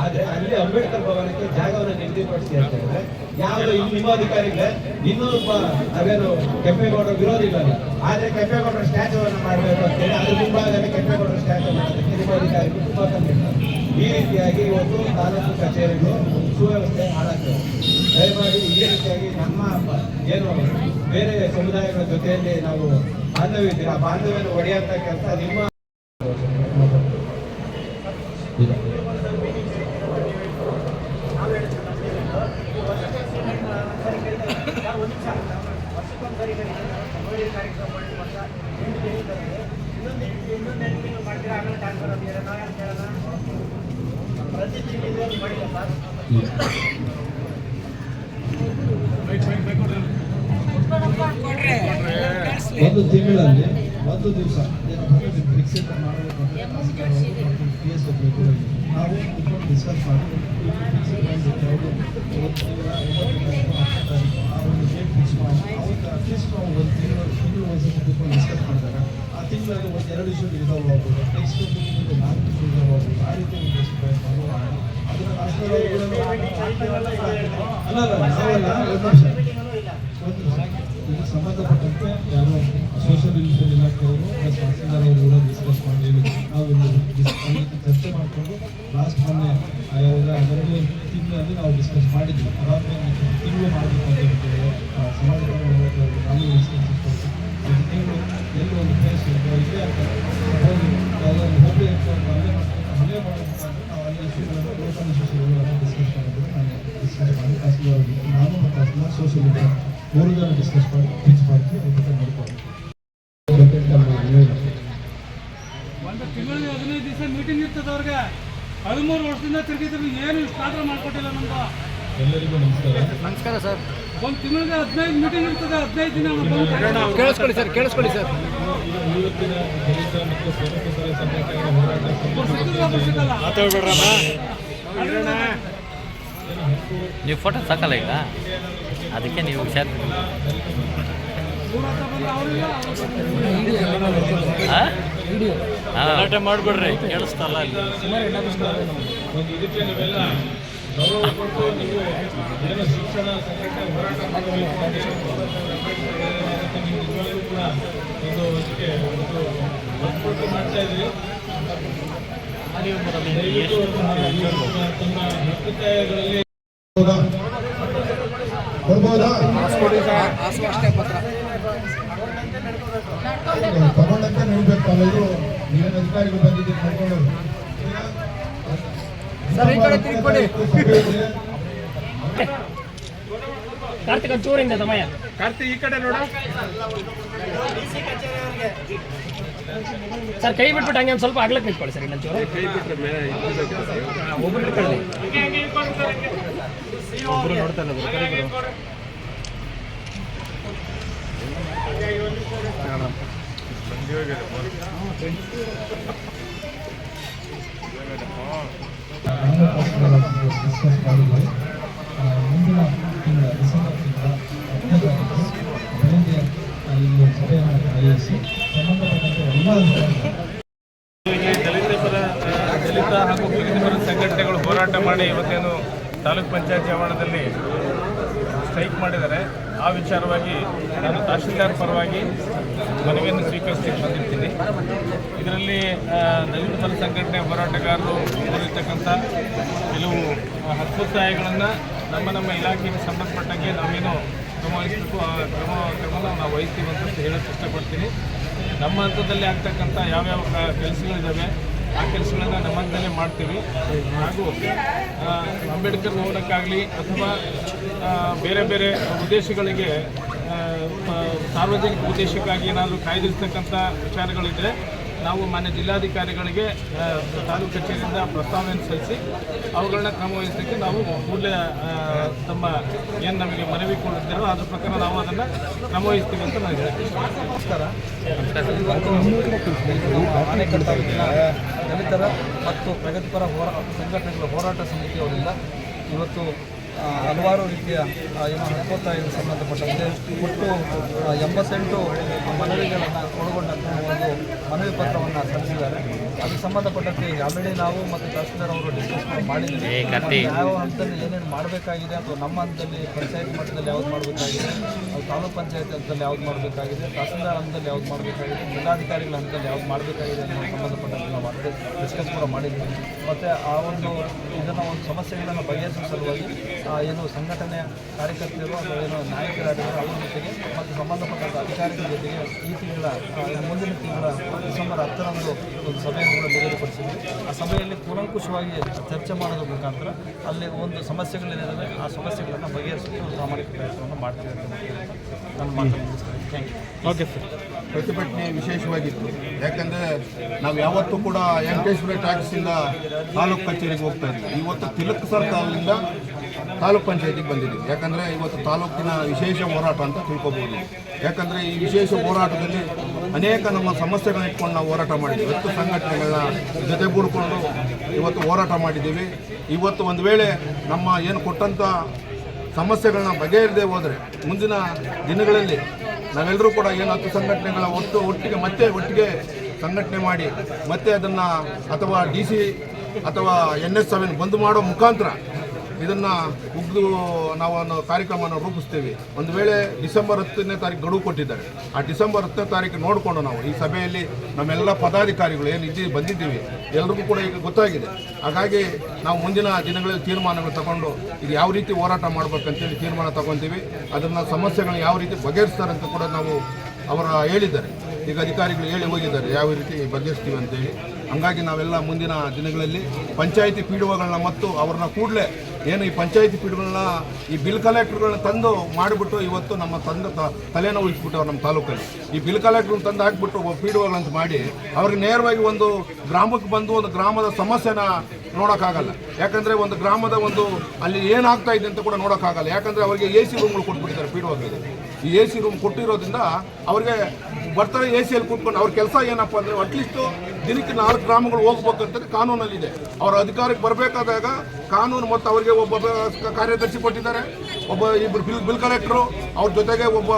ಆದರೆ ಅಲ್ಲಿ ಅಂಬೇಡ್ಕರ್ ಭವನಕ್ಕೆ ಜಾಗವನ್ನು ನಿಗದಿಪಡಿಸಿ ಅಂತ ಹೇಳಿದ್ರೆ, ಯಾವುದೋ ನಿಮ್ಮ ಅಧಿಕಾರಿಗಳೇ ಇನ್ನೊಬ್ಬ ನಾವೇನು ಕೆಂಪೇಗೌಡರ ವಿರೋಧಿಗಳಲ್ಲ ಆದರೆ ಕೆಂಪೇಗೌಡರ ಸ್ಟ್ಯಾಚುವನ್ನು ಮಾಡಬೇಕು ಅಂತ ಹೇಳಿ ಅದ್ರ ಮುಂಭಾಗದಲ್ಲಿ ಕೆಂಪೇಗೌಡರ ಸ್ಟ್ಯಾಚು ಮಾಡೋದಕ್ಕೆ ನಿಮ್ಮ ಅಧಿಕಾರಿಗಳು ತುಂಬ ಕಂಡಿದ್ದಾರೆ ಈ ರೀತಿಯಾಗಿ ಇವತ್ತು ತಾಲೂಕು ಕಚೇರಿಗಳು ಸುವ್ಯವಸ್ಥೆ ಹಾಳಾಗ್ತವೆ ದಯಮಾಡಿ ಈ ರೀತಿಯಾಗಿ ನಮ್ಮ ಏನು ಬೇರೆ ಸಮುದಾಯಗಳ ಜೊತೆಯಲ್ಲಿ ನಾವು ಬಾಂಧವ್ಯ ಇದ್ದೀವಿ ಆ ಒಡೆಯಂತ ಕೆಲಸ ನಿಮ್ಮ ವರ್ಷಕ್ಕೊಂದು ಸರಿ ನೋಡಿ ಕಾರ್ಯಕ್ರಮ ಮಾಡಿ ವರ್ಷ ಎಂಟು ದಿನ ಇರ್ತದೆ. ಇನ್ನೊಂದು ಎಂಟು ಇನ್ನೊಂದು ಎಂಟು ತಿಂಗಳು ಮಾಡ್ತೀರಾ ಆಮೇಲೆ ಟ್ರಾನ್ಸ್ಫರ್ ಅಂತ ಹೇಳೋಣ ಅಂತ ಹೇಳೋಣ ಪ್ರತಿ ತಿಂಗಳು ಒಂದು ಮಾಡಿಲ್ಲ ಸರ್ ಮೈಕ್ ಮೈಕ್ ಮೈಕ್ ಕೊಡ್ರಿ ಒಂದು ತಿಂಗಳಲ್ಲಿ ಒಂದು ದಿವಸ ಫಿಕ್ಸೆಡ್ ಮಾಡಬೇಕು ಅಂದ್ರೆ ಪಿ ಎಸ್ ಡಬ್ಲ್ಯೂ ನಾವು ಕುತ್ಕೊಂಡು ಡಿಸ್ಕಸ್ ಮಾಡಿ ಫಿಕ್ಸೆಡ್ ಯಾವುದು ಒಂದು ತಿಂಗಳ ಆ ಒಂದು ಡೇಟ್ ಫಿಕ್ಸ್ ಮಾಡಿ ಅವತ್ತು ಅಟ್ಲೀಸ್ಟ್ ನಾವು ಒಂದು ತಿಂಗಳು ತಿಂಗಳು ಒಂದ್ಸತಿ ಕುತ್ಕೊಂಡು ಡಿಸ್ಕಸ್ ಮಾಡಿದಾಗ ತಿಂಗಳಲ್ಲಿ ಒಂದು ಎರಡು ಇಶ್ಯೂ ಆಗ್ಬೋದು. ನೆಕ್ಸ್ಟ್ ಒಂದು ನಾಲ್ಕು ಇಶ್ಯೂ ಆಗ್ಬೋದು. ಆ ರೀತಿ ಒಂದು ಎಷ್ಟು ಅಲ್ಲ ಅಲ್ಲ ಒಂದು ನಿಮಿಷ. ನೋಡ್ಕೊಂಡು ಒಂದು ತಿಂಗಳಿಗೆ ಹದಿನೈದು ದಿವಸ ಮೀಟಿಂಗ್ ಇರ್ತದೆ ಅವ್ರಿಗೆ. ಹದಿಮೂರು ವರ್ಷದಿಂದ ತಿರುಗಿದ್ರು ಏನು ಸ್ಟಾರ್ಟ್ ಮಾಡಿಕೊಟ್ಟಿಲ್ಲ ನಮ್ದು. ಎಲ್ಲರಿಗೂ ನಮಸ್ಕಾರ. ಒಂದು ತಿಂಗಳಿಗೆ ಹದಿನೈದು ಮೀಟಿಂಗ್ ಇರ್ತದೆ ಹದಿನೈದು ದಿನ ಕೇಳಿಸ್ಕೊಳ್ಳಿ ಸರ್ ಕೇಳಿಸ್ಕೊಳ್ಳಿ ಸರ್. ಇವತ್ತಿನ ದಲಿತ ಮತ್ತು ಸ್ವತಂತ್ರ ಸಂಘಟನೆಗಳ ಹೋರಾಟ ಸಿಕ್ಕಿದ್ರೆ ಒಬ್ರು ಸಿಗಲ್ಲ ನೀವು ಫೋಟೋ ಸಾಕಲ್ಲ ಈಗ. ಅದಕ್ಕೆ ನೀವು ಹುಷಾರ್ ಗಲಾಟೆ ಮಾಡಿಬಿಡ್ರಿ. ಕೇಳಿಸ್ತಲ್ಲ ಅಲ್ಲಿ ಒಂದು ಇದಕ್ಕೆ ನೀವೆಲ್ಲ ಗೌರವ ಕೊಟ್ಟು ನೀವು ಏನು ಶಿಕ್ಷಣ ಸಂಘಟನೆ ಹೋರಾಟ ಮಾಡಬೇಕು ನೀವು ನಿಜವಾಗ್ಲೂ ಕೂಡ ಒಂದು ಇದಕ್ಕೆ ಒಂದು ಒತ್ತು ಮಾಡ್ತಾ ಇದ್ರಿ ದಯವಿಟ್ಟು ತಮ್ಮ ತಮ್ಮ ಅಭಿಪ್ರಾಯಗಳಲ್ಲಿ ಕೊಡ್ಬೋದಾ ತಗೊಂಡಂತೆ ನೀಡಬೇಕು ತಾವೆಲ್ಲರೂ ನೀವೇನು ಅಧಿಕಾರಿಗಳು ಬಂದಿದ್ದೀರಿ ಮಾಡ್ಕೊಂಡು ಸರ್, ಈ ಕಡೆ ತಿರ್ಗ್ಕೊಡಿ. ಸಭೆಯಲ್ಲಿ ಕಾರ್ತಿಕ್ ಚೂರಿಂದ ಸಮಯ ಕಾರ್ತಿ ಈ ಕಡೆ ನೋಡ ಸರ್ ಕೈ ಬಿಟ್ಬಿಟ್ಟು ಹಂಗೆ ಒಂದು ಸ್ವಲ್ಪ ಅಗ್ಲಕ್ಕೆ ನಿಂತ್ಕೊಳ್ಳಿ ಸರ್ ಇನ್ನೊಂದು ಚೂರು ಒಬ್ರು ಹಿಡ್ಕೊಳ್ಳಿ ಒಬ್ರು ನೋಡ್ತಾ ಇಲ್ಲ ಡಿಸ್ಕಸ್ ಮಾಡಿದ್ವಿ ಆ, ಮುಂದಿನ ತಿಂಗಳ ಡಿಸೆಂಬರ್ ತಿಂಗಳ ಹತ್ತನೇ ತಾರೀಕು ಬೆಳಗ್ಗೆ ಆ, ಇಲ್ಲಿ ಒಂದು ಸಭೆಯನ್ನು ಆಯೋಜಿಸಿ ಸಂಬಂಧಪಟ್ಟಂತೆ ಎಲ್ಲ ಅಧಿಕಾರಿಗಳು ದಲಿತ ಪರ ದಲಿತ ಹಾಗೂ ಪ್ರಗತಿಪರ ಸಂಘಟನೆಗಳು ಹೋರಾಟ ಮಾಡಿ ಇವತ್ತೇನು ತಾಲೂಕ್ ಪಂಚಾಯತ್ ಆವರಣದಲ್ಲಿ ಸ್ಟ್ರೈಕ್ ಮಾಡಿದ್ದಾರೆ ಆ ವಿಚಾರವಾಗಿ ನಾನು ತಹಶೀಲ್ದಾರ್ ಪರವಾಗಿ ಮನವಿಯನ್ನು ಸ್ವೀಕರಿಸಲಿಕ್ಕೆ ಬಂದಿರ್ತೀನಿ ಇದರಲ್ಲಿ ಆ, ದಲಿತ ಪರ ಸಂಘಟನೆ ಹೋರಾಟಗಾರರು ಹೊಂದಿರತಕ್ಕಂಥ ಕೆಲವು ಹಕ್ಕುತ್ತಾಯಗಳನ್ನು ನಮ್ಮ ನಮ್ಮ ಇಲಾಖೆಗೆ ಸಂಬಂಧಪಟ್ಟಂಗೆ ನಾವೇನು ಕ್ರಮ ವಹಿಸಬೇಕು ಆ, ಕ್ರಮ ಕ್ರಮವನ್ನು ನಾವು ವಹಿಸ್ತೀವಿ ಅಂತ ಹೇಳೋಕ್ಕೆ ಇಷ್ಟಪಡ್ತೀನಿ. ನಮ್ಮ ಹಂತದಲ್ಲಿ ಆಗ್ತಕ್ಕಂಥ ಯಾವ್ಯಾವ ಕೆಲಸಗಳಿದ್ದಾವೆ ಆ ಕೆಲಸಗಳನ್ನ ನಮ್ಮ ಹಂತದಲ್ಲೇ ಮಾಡ್ತೀವಿ. ಹಾಗೂ ಅಂಬೇಡ್ಕರ್ ಭವನಕ್ಕಾಗಲಿ ಅಥವಾ ಬೇರೆ ಬೇರೆ ಉದ್ದೇಶಗಳಿಗೆ ಸಾರ್ವಜನಿಕ ಉದ್ದೇಶಕ್ಕಾಗಿ ಏನಾದರೂ ಕಾಯ್ದಿರ್ತಕ್ಕಂಥ ವಿಚಾರಗಳಿದ್ದರೆ ನಾವು ಮಾನ್ಯ ಜಿಲ್ಲಾಧಿಕಾರಿಗಳಿಗೆ ತಾಲೂಕು ಕಚೇರಿಯಿಂದ ಪ್ರಸ್ತಾವನೆಯನ್ನು ಸಲ್ಲಿಸಿ, ಅವುಗಳನ್ನ ಕ್ರಮವಹಿಸಲಿಕ್ಕೆ ನಾವು ಕೂಡಲೇ ತಮ್ಮ ಏನು ನಮಗೆ ಮನವಿ ಕೊಡುತ್ತಿರೋ ಅದ್ರ ಪ್ರಕಾರ ನಾವು ಅದನ್ನು ಕ್ರಮ ವಹಿಸ್ತೀವಿ ಅಂತ ನಾನು ಹೇಳ್ತೀನಿ ತಾಲೂಕಿನ ದಲಿತರ ಮತ್ತು ಪ್ರಗತಿಪರ ಹೋರಾ, ಸಂಘಟನೆಗಳ ಹೋರಾಟ ಸಮಿತಿಯವರಿಂದ ಇವತ್ತು ಹಲವಾರು ರೀತಿಯ ಏನು ಹಕ್ಕೊತ್ತಾಯಕ್ಕೆ ಸಂಬಂಧಪಟ್ಟಂತೆ ಒಟ್ಟು ಎಂಬತ್ತೆಂಟು ಮನವಿಗಳನ್ನು ಒಳಗೊಂಡಂತಹ ಒಂದು ಮನವಿ ಪತ್ರವನ್ನು ಸಲ್ಲಿಸಿದ್ದಾರೆ. ಅದಕ್ಕೆ ಸಂಬಂಧಪಟ್ಟಂತೆ ಆಲ್ರೆಡಿ ನಾವು ಮತ್ತು ತಹಸೀಲ್ದಾರ್ ಅವರು ಡಿಸ್ಕಸ್ ಮಾಡಿದ್ದೀವಿ. ಯಾವ ಹಂತದಲ್ಲಿ ಏನೇನು ಮಾಡಬೇಕಾಗಿದೆ ಅಥವಾ ನಮ್ಮ ಹಂತದಲ್ಲಿ ಪಂಚಾಯತ್ ಮಟ್ಟದಲ್ಲಿ ಯಾವ್ದು ಮಾಡಬೇಕಾಗಿದೆ ಅದು ತಾಲೂಕು ಪಂಚಾಯತ್ ಹಂತದಲ್ಲಿ ಯಾವ್ದು ಮಾಡಬೇಕಾಗಿದೆ ತಹಸೀಲ್ದಾರ್ ಹಂತದಲ್ಲಿ ಯಾವ್ದು ಮಾಡಬೇಕಾಗಿದೆ ಜಿಲ್ಲಾಧಿಕಾರಿಗಳ ಹಂತದಲ್ಲಿ ಯಾವ್ದು ಮಾಡಬೇಕಾಗಿದೆ ಅನ್ನೋ ಸಂಬಂಧಪಟ್ಟಂತೆ ನಾವು ಆಲ್ರೆಡಿ ಡಿಸ್ಕಸ್ ಕೂಡ ಮಾಡಿದ್ದೀವಿ ಮತ್ತು ಆ ಒಂದು ಇದನ್ನು ಒಂದು ಸಮಸ್ಯೆಗಳನ್ನು ಬಗೆಹರಿಸುವ ಸಲುವಾಗಿ ಆ ಏನು ಸಂಘಟನೆ ಕಾರ್ಯಕರ್ತರು ಅಥವಾ ಏನು ನಾಯಕರಾಗಿರೋ ಅವ್ರ ಜೊತೆಗೆ ಮತ್ತು ಸಂಬಂಧಪಟ್ಟ ಅಧಿಕಾರಿಗಳ ಜೊತೆಗೆ ಈ ತಿಂಗಳ ಮುಂದಿನ ತಿಂಗಳ ಡಿಸೆಂಬರ್ ಹತ್ತರಂದು ಒಂದು ಸಭೆಯನ್ನು ಕೂಡ ನಿಗದಿಪಡಿಸಿದ್ವಿ ಆ ಸಭೆಯಲ್ಲಿ ಕೂಲಂಕುಷವಾಗಿ ಚರ್ಚೆ ಮಾಡೋದ್ರ ಮುಖಾಂತರ ಅಲ್ಲಿ ಒಂದು ಸಮಸ್ಯೆಗಳೇನಿದ್ದಾವೆ ಆ ಸಮಸ್ಯೆಗಳನ್ನು ಬಗೆಹರಿಸಲು ಒಂದು ಪ್ರಾಮಾಣಿಕ ಪ್ರಯತ್ನವನ್ನು ಮಾಡ್ತೀವಿ ಅಂತ ನನ್ನ ಮಾತು ಥ್ಯಾಂಕ್ ಯು ಓಕೆ ಸರ್ ಪ್ರತಿಭಟನೆ ವಿಶೇಷವಾಗಿತ್ತು. ಯಾಕಂದರೆ ನಾವು ಯಾವತ್ತೂ ಕೂಡ ವೆಂಕಟೇಶ್ವರ ಟ್ಯಾಕ್ಸಿಂದ ತಾಲೂಕು ಕಚೇರಿಗೆ ಹೋಗ್ತಾ ಇದ್ವಿ. ಇವತ್ತು ತಿಲಕ್ ಸರ್ಕಾರದಿಂದ ತಾಲೂಕ್ ಪಂಚಾಯತಿಗೆ ಬಂದಿದ್ದೀವಿ. ಯಾಕಂದರೆ ಇವತ್ತು ತಾಲೂಕಿನ ವಿಶೇಷ ಹೋರಾಟ ಅಂತ ತಿಳ್ಕೊಬೋದು. ಯಾಕಂದರೆ ಈ ವಿಶೇಷ ಹೋರಾಟದಲ್ಲಿ ಅನೇಕ ನಮ್ಮ ಸಮಸ್ಯೆಗಳನ್ನ ಇಟ್ಕೊಂಡು ನಾವು ಹೋರಾಟ ಮಾಡಿದ್ದೀವಿ. ಹತ್ತು ಸಂಘಟನೆಗಳನ್ನ ಜೊತೆಗೂಡಿಕೊಂಡು ಇವತ್ತು ಹೋರಾಟ ಮಾಡಿದ್ದೀವಿ. ಇವತ್ತು ಒಂದು ವೇಳೆ ನಮ್ಮ ಏನು ಕೊಟ್ಟಂಥ ಸಮಸ್ಯೆಗಳನ್ನ ಬಗೆಹರಿದೇ ಹೋದರೆ ಮುಂದಿನ ದಿನಗಳಲ್ಲಿ ನಾವೆಲ್ಲರೂ ಕೂಡ ಏನು ಹತ್ತು ಸಂಘಟನೆಗಳ ಒಟ್ಟು ಒಟ್ಟಿಗೆ ಮತ್ತೆ ಒಟ್ಟಿಗೆ ಸಂಘಟನೆ ಮಾಡಿ ಮತ್ತೆ ಅದನ್ನು ಅಥವಾ ಡಿ ಸಿ ಅಥವಾ ಎನ್ ಎಸ್ ಸೆವೆನ್ ಬಂದ್ ಮಾಡೋ ಮುಖಾಂತರ ಇದನ್ನ ಮುಗಿದು ನಾವು ಒಂದು ಕಾರ್ಯಕ್ರಮವನ್ನು ರೂಪಿಸ್ತೇವೆ. ಒಂದು ವೇಳೆ ಡಿಸೆಂಬರ್ ಹತ್ತನೇ ತಾರೀಕು ಗಡುವು ಕೊಟ್ಟಿದ್ದಾರೆ. ಆ ಡಿಸೆಂಬರ್ ಹತ್ತನೇ ತಾರೀಕು ನೋಡಿಕೊಂಡು ನಾವು ಈ ಸಭೆಯಲ್ಲಿ ನಮ್ಮೆಲ್ಲ ಪದಾಧಿಕಾರಿಗಳು ಏನು ಇದ್ದೀವಿ ಬಂದಿದ್ದೀವಿ, ಎಲ್ರಿಗೂ ಕೂಡ ಈಗ ಗೊತ್ತಾಗಿದೆ. ಹಾಗಾಗಿ ನಾವು ಮುಂದಿನ ದಿನಗಳಲ್ಲಿ ತೀರ್ಮಾನಗಳು ತಗೊಂಡು ಇದು ಯಾವ ರೀತಿ ಹೋರಾಟ ಮಾಡಬೇಕಂತೇಳಿ ತೀರ್ಮಾನ ತಗೊತೀವಿ. ಅದನ್ನು ಸಮಸ್ಯೆಗಳನ್ನ ಯಾವ ರೀತಿ ಬಗೆಹರಿಸ್ತಾರೆ ಅಂತ ಕೂಡ ನಾವು ಅವರ ಹೇಳಿದ್ದಾರೆ. ಈಗ ಅಧಿಕಾರಿಗಳು ಹೇಳಿ ಹೋಗಿದ್ದಾರೆ, ಯಾವ ರೀತಿ ಬಗೆಹರಿಸ್ತೀವಿ ಅಂತೇಳಿ. ಹಂಗಾಗಿ ನಾವೆಲ್ಲ ಮುಂದಿನ ದಿನಗಳಲ್ಲಿ ಪಂಚಾಯಿತಿ ಪೀಡುವಗಳನ್ನ ಮತ್ತು ಅವ್ರನ್ನ ಕೂಡಲೇ ಏನು ಈ ಪಂಚಾಯಿತಿ ಪೀಡುಗಳನ್ನ ಈ ಬಿಲ್ ಕಲೆಕ್ಟರ್ಗಳನ್ನ ತಂದು ಮಾಡಿಬಿಟ್ಟು ಇವತ್ತು ನಮ್ಮ ತಂದ ತ- ಉಳಿಸ್ಬಿಟ್ಟವ್ರು ನಮ್ಮ ತಾಲೂಕಲ್ಲಿ. ಈ ಬಿಲ್ ಕಲೆಕ್ಟರ್ ತಂದು ಹಾಕ್ಬಿಟ್ಟು ಪೀಡುವಗಳಂತ ಮಾಡಿ ಅವ್ರಿಗೆ ನೇರವಾಗಿ ಒಂದು ಗ್ರಾಮಕ್ಕೆ ಬಂದು ಒಂದು ಗ್ರಾಮದ ಸಮಸ್ಯೆನ ನೋಡೋಕ್ಕಾಗಲ್ಲ. ಯಾಕಂದರೆ ಒಂದು ಗ್ರಾಮದ ಒಂದು ಅಲ್ಲಿ ಏನಾಗ್ತಾ ಇದೆ ಅಂತ ಕೂಡ ನೋಡೋಕ್ಕಾಗಲ್ಲ. ಯಾಕಂದರೆ ಅವರಿಗೆ ಎ ಸಿ ರೂಮ್ಗಳು ಕೊಟ್ಬಿಟ್ಟಿದ್ದಾರೆ ಪಿ ಈ ಎ ಸಿ ರೂಮ್ ಕೊಟ್ಟಿರೋದ್ರಿಂದ ಅವ್ರಿಗೆ ಬರ್ತಾರೆ ಎ ಸಿಯಲ್ಲಿ ಕೂತ್ಕೊಂಡು ಅವ್ರ ಕೆಲಸ ಏನಪ್ಪ ಅಂದರೆ ಅಟ್ಲೀಸ್ಟು ದಿನಕ್ಕೆ ನಾಲ್ಕು ಗ್ರಾಮಗಳು ಹೋಗ್ಬೇಕಂತಂದ್ರೆ ಕಾನೂನಲ್ಲಿದೆ. ಅವರ ಅಧಿಕಾರಕ್ಕೆ ಬರಬೇಕಾದಾಗ ಕಾನೂನು ಮತ್ತು ಅವರಿಗೆ ಒಬ್ಬ ಕಾರ್ಯದರ್ಶಿ ಕೊಟ್ಟಿದ್ದಾರೆ. ಒಬ್ಬ ಇಬ್ಬರು ಬಿಲ್ ಬಿಲ್ ಕಲೆಕ್ಟ್ರು ಅವ್ರ ಜೊತೆಗೆ ಒಬ್ಬ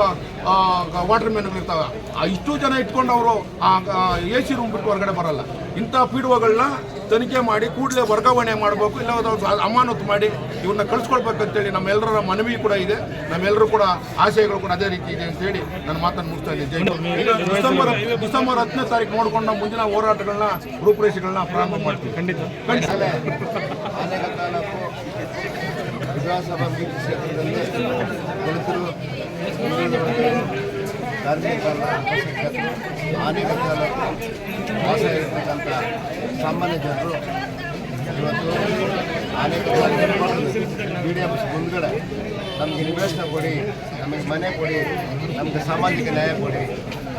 ವಾಟರ್ ಮ್ಯಾನ್ಗಳು ಇರ್ತಾವೆ. ಆ, ಇಷ್ಟು ಜನ ಇಟ್ಕೊಂಡು ಅವರು ಎ ಸಿ ರೂಮ್ ಬಿಟ್ಟು ಹೊರಗಡೆ ಬರಲ್ಲ. ಇಂಥ ಪಿಡುವಗಳನ್ನ ತನಿಖೆ ಮಾಡಿ ಕೂಡಲೇ ವರ್ಗಾವಣೆ ಮಾಡಬೇಕು, ಇಲ್ಲ ಅಮಾನತು ಮಾಡಿ ಇವನ್ನ ಕಳಿಸ್ಕೊಳ್ಬೇಕಂತೇಳಿ ನಮ್ಮೆಲ್ಲರ ಮನವಿ ಕೂಡ ಇದೆ. ನಮ್ಮೆಲ್ಲರೂ ಕೂಡ ಆಶಯಗಳು ಕೂಡ ಅದೇ ರೀತಿ ಇದೆ ಅಂತೇಳಿ ನನ್ನ ಮಾತನ್ನು ಮುಗಿಸ್ತಾ. ಈಗ ಡಿಸೆಂಬರ್ ಡಿಸೆಂಬರ್ ಹತ್ತನೇ ತಾರೀಕು ನೋಡ್ಕೊಂಡು ನಾವು ಮುಂದಿನ ಹೋರಾಟಗಳನ್ನ, ರೂಪುರೇಷೆಗಳನ್ನ ಪ್ರಾರಂಭ ಮಾಡ್ತೀವಿ. ಖಂಡಿತ. ವಿಧಾನಸಭಾ ಮೀಟಿಂಗ್ ಕ್ಷೇತ್ರದಲ್ಲಿ ದಲಿತರು ಧಾರ್ಮಿಕ ಅಲ್ಪಸಂಖ್ಯಾತರು ಆನೇಕಲ್ ತಾಲೂಕು ವಾಸ ಇರತಕ್ಕಂಥ ಸಾಮಾನ್ಯ ಜನರು ಇವತ್ತು ತಾಲೂಕು ಬಿ ಡಿ ಎಂ ಮುಂದ್ಗಡೆ ನಮಗೆ ನಿವೇಶನ ಕೊಡಿ ನಮಗೆ ಮನೆ ಕೊಡಿ ನಮಗೆ ಸಾಮಾಜಿಕ ನ್ಯಾಯ ಕೊಡಿ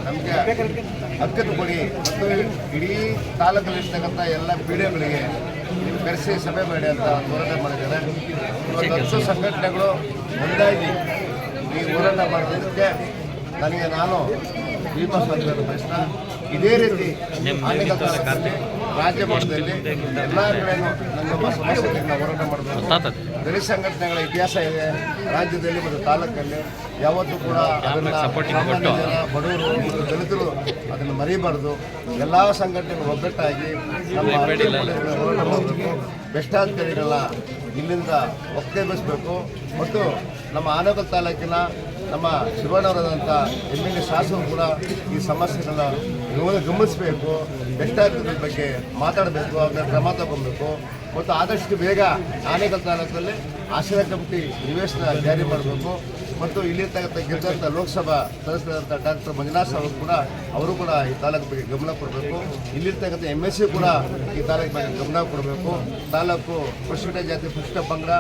ನಮಗೆ ಹಕ್ಕನ್ನು ಕೊಡಿ ಮತ್ತು ಇಡೀ ತಾಲೂಕಲ್ಲಿರ್ತಕ್ಕಂಥ ಎಲ್ಲ ಬಿ ಡಿ ಎಂಗಳಿಗೆ ಕರೆಸಿ ಸಭೆ ಮಾಡಿ ಅಂತ ಹೋರಾಟ ಮಾಡಿದ್ದಾರೆ ಇವತ್ತು ಹತ್ತು ಸಂಘಟನೆಗಳು ಒಂದಾಗಿ ಈ ಹೋರಾಟ ಮಾಡೋದಕ್ಕೆ ನನಗೆ ನಾನು ದೀಪ ಸಂಘದ ಪ್ರಶ್ನ ಇದೇ ರೀತಿ ರಾಜ್ಯ ಮಟ್ಟದಲ್ಲಿ ಎಲ್ಲ ಕಡೆಯೂ ನಮ್ಮ ಸಮಸ್ಯೆಗಳಿಂದ ಹೋರಾಟ ಮಾಡಬೇಕು. ದಲಿತ ಸಂಘಟನೆಗಳ ಇತಿಹಾಸ ಇದೆ. ರಾಜ್ಯದಲ್ಲಿ ಮತ್ತು ತಾಲೂಕಲ್ಲಿ ಯಾವತ್ತೂ ಕೂಡ ಅದನ್ನ ಸಾಮಾನ್ಯ ಜನ ಬಡವರು ಮತ್ತು ದಲಿತರು ಅದನ್ನು ಮರಿಬಾರ್ದು. ಎಲ್ಲ ಸಂಘಟನೆಗಳು ಒಗ್ಗಟ್ಟಾಗಿ ನಮ್ಮ ಹೋರಾಟ ಮಾಡಬೇಕು. ಭ್ರಷ್ಟಾಚಾರಿಗಳ ಇಲ್ಲಿಂದ ಒಕ್ಕೇಬಿಸಬೇಕು ಮತ್ತು ನಮ್ಮ ಆನಗಲ್ ತಾಲೂಕಿನ ನಮ್ಮ ಶಿವಣ್ಣವರಾದಂಥ ಎಂ ಎಲ್ ಎ ಶಾಸಕರು ಕೂಡ ಈ ಸಮಸ್ಯೆಗಳನ್ನ ಗಮನ ಗಮನಿಸಬೇಕು ಭ್ರಷ್ಟಾಚಾರದ ಬಗ್ಗೆ ಮಾತಾಡಬೇಕು ಅದನ್ನ ಕ್ರಮ ತಗೊಬೇಕು ಮತ್ತು ಆದಷ್ಟು ಬೇಗ ಆನೇಕಲ್ ತಾಲೂಕಲ್ಲಿ ಆಶ್ರಯ ಕಮಿಟಿ ನಿವೇಶನ ಜಾರಿ ಮಾಡಬೇಕು. ಮತ್ತು ಇಲ್ಲಿರ್ತಕ್ಕಂಥ ಗೆದ್ದಂಥ ಲೋಕಸಭಾ ಸದಸ್ಯರಾದಂಥ ಡಾಕ್ಟರ್ ಮಂಜುನಾಥ್ ಅವರು ಕೂಡ ಅವರು ಕೂಡ ಈ ತಾಲೂಕು ಬಗ್ಗೆ ಗಮನ ಕೊಡಬೇಕು. ಇಲ್ಲಿರ್ತಕ್ಕಂಥ ಎಂ ಎಸ್ ಸಿ ಕೂಡ ಈ ತಾಲೂಕು ಬಗ್ಗೆ ಗಮನ ಕೊಡಬೇಕು. ತಾಲೂಕು ಪರಿಶಿಷ್ಟ ಜಾತಿ ಪರಿಶಿಷ್ಟ ಪಂಗಡ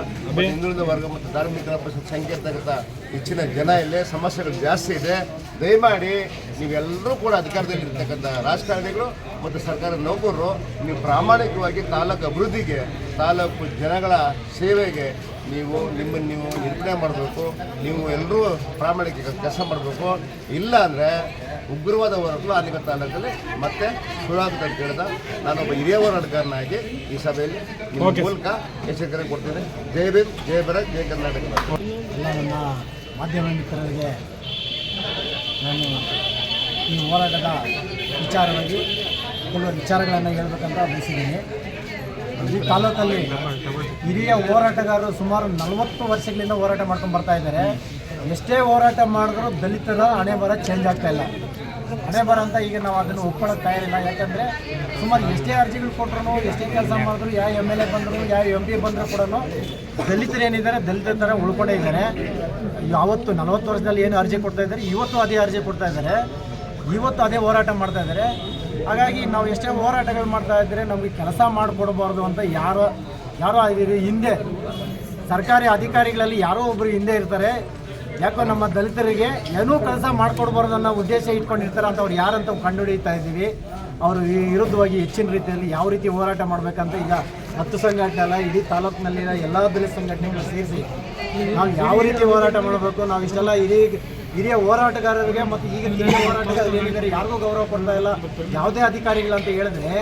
ಹಿಂದುಳಿದ ವರ್ಗ ಮತ್ತು ಧಾರ್ಮಿಕ ಪರಿಷತ್ ಸಂಖ್ಯೆ ಇರ್ತಕ್ಕಂಥ ಹೆಚ್ಚಿನ ಜನ ಇಲ್ಲೇ, ಸಮಸ್ಯೆಗಳು ಜಾಸ್ತಿ ಇದೆ. ದಯಮಾಡಿ ನೀವೆಲ್ಲರೂ ಕೂಡ ಅಧಿಕಾರದಲ್ಲಿರ್ತಕ್ಕಂಥ ರಾಜಕಾರಣಿಗಳು ಮತ್ತು ಸರ್ಕಾರ ನೌಕರರು, ನೀವು ಪ್ರಾಮಾಣಿಕವಾಗಿ ತಾಲೂಕು ಅಭಿವೃದ್ಧಿಗೆ, ತಾಲೂಕು ಜನಗಳ ಸೇವೆಗೆ ನೀವು ನಿಮ್ಮನ್ನು ನೀವು ನಿರ್ಣಯ ಮಾಡಬೇಕು ನೀವು ಎಲ್ಲರೂ ಪ್ರಾಮಾಣಿಕ ಕೆಲಸ ಮಾಡಬೇಕು. ಇಲ್ಲ ಅಂದರೆ ಉಗ್ರವಾದ ಹೋರಾಟಗಳು ಅನೇಕ ತಾಲೂಕಲ್ಲಿ ಮತ್ತೆ ಶುರುವಾಗುತ್ತೆ ಅಂತ ಹೇಳಿದ ನಾನೊಬ್ಬ ಹಿರಿಯ ಹೋರಾಟಗಾರನಾಗಿ ಈ ಸಭೆಯಲ್ಲಿ ನಿಮ್ಮ ಮೂಲಕ ಎಚ್ಚರಿಕೆ ಕೊಡ್ತೀನಿ. ಜೈ ಭೀಮ್ ಜೈ ಭರತ್ ಜೈ ಕರ್ನಾಟಕ. ಎಲ್ಲ ನನ್ನ ಮಾಧ್ಯಮ ಮಿತ್ರರಿಗೆ ನಾನು ಈ ಹೋರಾಟದ ವಿಚಾರವಾಗಿ ಕೆಲವು ವಿಚಾರಗಳನ್ನು ಹೇಳ್ಬೇಕಂತ ಬಯಸಿದ್ದೀನಿ. ಈ ತಾಲೂಕಲ್ಲಿ ಹಿರಿಯ ಹೋರಾಟಗಾರರು ಸುಮಾರು ನಲವತ್ತು ವರ್ಷಗಳಿಂದ ಹೋರಾಟ ಮಾಡ್ಕೊಂಡು ಬರ್ತಾ ಇದ್ದಾರೆ. ಎಷ್ಟೇ ಹೋರಾಟ ಮಾಡಿದ್ರೂ ದಲಿತರ ಹಣೆ ಬರ ಚೇಂಜ್ ಆಗ್ತಾ ಇಲ್ಲ. ಹಣೆ ಬರ ಅಂತ ಈಗ ನಾವು ಅದನ್ನು ಒಪ್ಕೊಳ್ಳೋಕೆ ತಯಾರಿಲ್ಲ. ಯಾಕಂದರೆ ಸುಮಾರು ಎಷ್ಟೇ ಅರ್ಜಿಗಳು ಕೊಟ್ಟರು ಎಷ್ಟೇ ಕೆಲಸ ಮಾಡಿದ್ರು, ಯಾವ ಎಂ ಎಲ್ ಎ ಬಂದರು, ಯಾವ ಎಂ ಪಿ ಬಂದರೂ ಕೂಡ ದಲಿತರು ಏನಿದ್ದಾರೆ, ದಲಿತರ ಥರ ಉಳ್ಕೊಂಡೇ ಇದ್ದಾರೆ. ಯಾವತ್ತು ನಲವತ್ತು ವರ್ಷದಲ್ಲಿ ಏನು ಅರ್ಜಿ ಕೊಡ್ತಾ ಇದ್ದಾರೆ, ಇವತ್ತು ಅದೇ ಅರ್ಜಿ ಕೊಡ್ತಾ ಇದ್ದಾರೆ. ಇವತ್ತು ಅದೇ ಹೋರಾಟ ಮಾಡ್ತಾ ಇದ್ದಾರೆ. ಹಾಗಾಗಿ ನಾವು ಎಷ್ಟೇ ಹೋರಾಟಗಳು ಮಾಡ್ತಾ ಇದ್ದರೆ ನಮಗೆ ಕೆಲಸ ಮಾಡಿಕೊಡಬಾರ್ದು ಅಂತ ಯಾರೋ ಯಾರೋ ಹಿಂದೆ ಸರ್ಕಾರಿ ಅಧಿಕಾರಿಗಳಲ್ಲಿ ಯಾರೋ ಒಬ್ಬರು ಹಿಂದೆ ಇರ್ತಾರೆ. ಯಾಕೋ ನಮ್ಮ ದಲಿತರಿಗೆ ಏನೂ ಕೆಲಸ ಮಾಡಿಕೊಡ್ಬಾರ್ದು ಅನ್ನೋ ಉದ್ದೇಶ ಇಟ್ಕೊಂಡಿರ್ತಾರೆ ಅಂತ ಅವ್ರು ಯಾರಂತ ಕಂಡುಹಿಡಿತಾ ಇದ್ದೀವಿ. ಅವರು ವಿರುದ್ಧವಾಗಿ ಹೆಚ್ಚಿನ ರೀತಿಯಲ್ಲಿ ಯಾವ ರೀತಿ ಹೋರಾಟ ಮಾಡಬೇಕಂತ ಈಗ ಹತ್ತು ಸಂಘಟನೆ ಅಲ್ಲ, ಇಡೀ ತಾಲೂಕಿನಲ್ಲಿನ ಎಲ್ಲ ದಲಿತ ಸಂಘಟನೆಗಳು ಸೇರಿಸಿ ನಾವು ಯಾವ ರೀತಿ ಹೋರಾಟ ಮಾಡಬೇಕು, ನಾವು ಇಷ್ಟೆಲ್ಲ ಹಿರಿಯ ಹಿರಿಯ ಹೋರಾಟಗಾರರಿಗೆ ಮತ್ತು ಈಗ ಹಿರಿಯ ಹೋರಾಟಗಾರರು ಏನಿದ್ದಾರೆ ಯಾರಿಗೂ ಗೌರವ ಕೊಡ್ತಾ ಇಲ್ಲ. ಯಾವುದೇ ಅಂತ ಹೇಳಿದ್ರೆ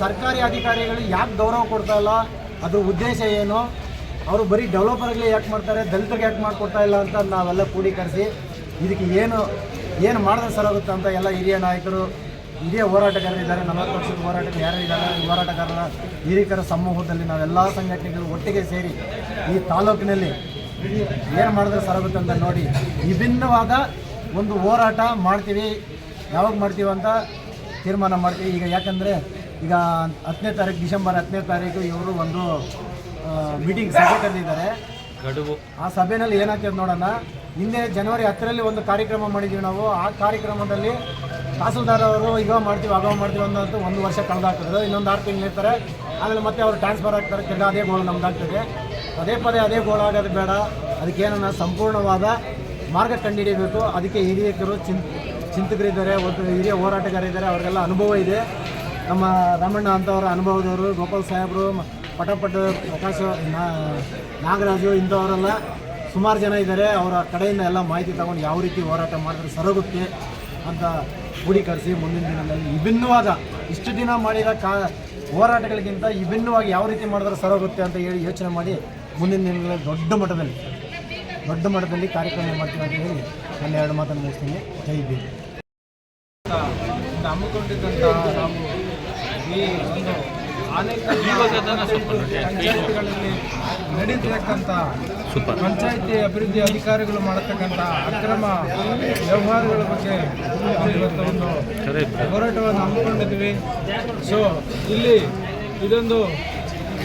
ಸರ್ಕಾರಿ ಅಧಿಕಾರಿಗಳು ಯಾಕೆ ಗೌರವ ಕೊಡ್ತಾ ಇಲ್ಲ? ಅದ್ರ ಉದ್ದೇಶ ಏನು? ಅವರು ಬರೀ ಡೆವಲಪರ್ಗಳಿಗೆ ಯಾಕೆ ಮಾಡ್ತಾರೆ ದಲಿತರಿಗೆ ಯಾಕೆ ಮಾಡಿಕೊಡ್ತಾ ಇಲ್ಲ ಅಂತ ನಾವೆಲ್ಲ ಕ್ರೋಢೀಕರಿಸಿ ಇದಕ್ಕೆ ಏನು ಏನು ಮಾಡಿದ್ರೆ ಸರಾಗುತ್ತೆ ಅಂತ ಎಲ್ಲ ಹಿರಿಯ ನಾಯಕರು ಹಿರಿಯ ಹೋರಾಟಗಾರರಿದ್ದಾರೆ ನಲವತ್ತು ವರ್ಷದ ಹೋರಾಟಕ್ಕೆ ಯಾರು ಇದ್ದಾರೆ? ಈ ಹೋರಾಟಗಾರರ ಹಿರಿಕರ ಸಮೂಹದಲ್ಲಿ ನಾವೆಲ್ಲ ಸಂಘಟನೆಗಳು ಒಟ್ಟಿಗೆ ಸೇರಿ ಈ ತಾಲೂಕಿನಲ್ಲಿ ಏನು ಮಾಡಿದ್ರೆ ಸರಗುತ್ತೆ ಅಂತ ನೋಡಿ ವಿಭಿನ್ನವಾದ ಒಂದು ಹೋರಾಟ ಮಾಡ್ತೀವಿ. ಯಾವಾಗ ಮಾಡ್ತೀವಿ ಅಂತ ತೀರ್ಮಾನ ಮಾಡ್ತೀವಿ. ಈಗ ಯಾಕಂದರೆ ಈಗ ಹತ್ತನೇ ತಾರೀಕು ಡಿಸೆಂಬರ್ ಹತ್ತನೇ ತಾರೀಕು ಇವರು ಒಂದು ಮೀಟಿಂಗ್ ಸಭೆ ಕರೆದಿದ್ದಾರೆ. ಗಡುವು. ಆ ಸಭೆಯಲ್ಲಿ ಏನಾಗ್ತದೆ ನೋಡೋಣ. ಹಿಂದೆ ಜನವರಿ ಹತ್ತರಲ್ಲಿ ಒಂದು ಕಾರ್ಯಕ್ರಮ ಮಾಡಿದ್ದೀವಿ ನಾವು. ಆ ಕಾರ್ಯಕ್ರಮದಲ್ಲಿ ತಹಸೀಲ್ದಾರ್ ಅವರು ಈಗ ಮಾಡ್ತೀವಿ ಆಗ ಮಾಡ್ತೀವಿ ಅನ್ನೋದು ಒಂದು ವರ್ಷ ಕಳೆದಾಗ್ತದೆ. ಇನ್ನೊಂದು ಆರು ತಿಂಗಳು ಇರ್ತಾರೆ. ಆಮೇಲೆ ಮತ್ತೆ ಅವರು ಟ್ರಾನ್ಸ್ಫರ್ ಆಗ್ತಾರೆ. ತಿರ್ಗಾ ಅದೇ ಗೋಳು ನಮ್ದಾಗ್ತದೆ. ಪದೇ ಪದೇ ಅದೇ ಗೋಳಾಗೋದು ಬೇಡ. ಅದಕ್ಕೇನನ್ನ ಸಂಪೂರ್ಣವಾದ ಮಾರ್ಗ ಕಂಡುಹಿಡಿಯಬೇಕು ಅದಕ್ಕೆ ಹಿರಿಯಕರು ಚಿಂತ ಚಿಂತಕರಿದ್ದಾರೆ ಒಂದು ಹಿರಿಯ ಹೋರಾಟಗಾರಿದ್ದಾರೆ ಅವರಿಗೆಲ್ಲ ಅನುಭವ ಇದೆ. ನಮ್ಮ ರಾಮಣ್ಣ ಅಂತವರ ಅನುಭವದವರು, ಗೋಪಾಲ್ ಸಾಹೇಬರು ಪಟಪಟ್ಟ ಪಟಪಟ, ಪ್ರಕಾಶ್ ನಾಗರಾಜು ಇಂಥವರೆಲ್ಲ ಸುಮಾರು ಜನ ಇದ್ದಾರೆ. ಅವರ ಕಡೆಯಿಂದ ಎಲ್ಲ ಮಾಹಿತಿ ತಗೊಂಡು ಯಾವ ರೀತಿ ಹೋರಾಟ ಮಾಡಿದ್ರೆ, ಸರಗುತ್ತೆ ಅಂತ ಕ್ರೋಢೀಕರಿಸಿ ಮುಂದಿನ ದಿನಗಳಲ್ಲಿ ವಿಭಿನ್ನವಾದ, ಇಷ್ಟು ದಿನ ಮಾಡಿದ ಕಾ, ಹೋರಾಟಗಳಿಗಿಂತ ವಿಭಿನ್ನವಾಗಿ ಯಾವ ರೀತಿ ಮಾಡಿದ್ರೆ ಸರೋಗುತ್ತೆ ಅಂತ ಹೇಳಿ ಯೋಚನೆ ಮಾಡಿ ಮುಂದಿನ ದಿನಗಳಲ್ಲಿ ದೊಡ್ಡ ಮಟ್ಟದಲ್ಲಿ ದೊಡ್ಡ ಮಟ್ಟದಲ್ಲಿ ಕಾರ್ಯಕ್ರಮ ಮಾಡ್ತೀವಿ ಅಂತ ಹೇಳಿ ನನ್ನ ಎರಡು ಮಾತನ್ನು ಮುಗಿಸ್ತೀನಿ. ಜೈ ಬಿ ಹಮ್ಮಿಕೊಂಡಿದ್ದಂಥ ನಾವು ಈ ಒಂದು ಪಂಚಾಯತ್ಗಳಲ್ಲಿ ನಡೀತಿರ್ತಕ್ಕಂಥ ಪಂಚಾಯಿತಿ ಅಭಿವೃದ್ಧಿ ಅಧಿಕಾರಿಗಳು ಮಾಡತಕ್ಕಂಥ ಅಕ್ರಮ ವ್ಯವಹಾರಗಳ ಬಗ್ಗೆ ಇವತ್ತು ಒಂದು ಹೋರಾಟವನ್ನು ಹಮ್ಮಿಕೊಂಡಿದ್ವಿ ಸೊ ಇಲ್ಲಿ ಇದೊಂದು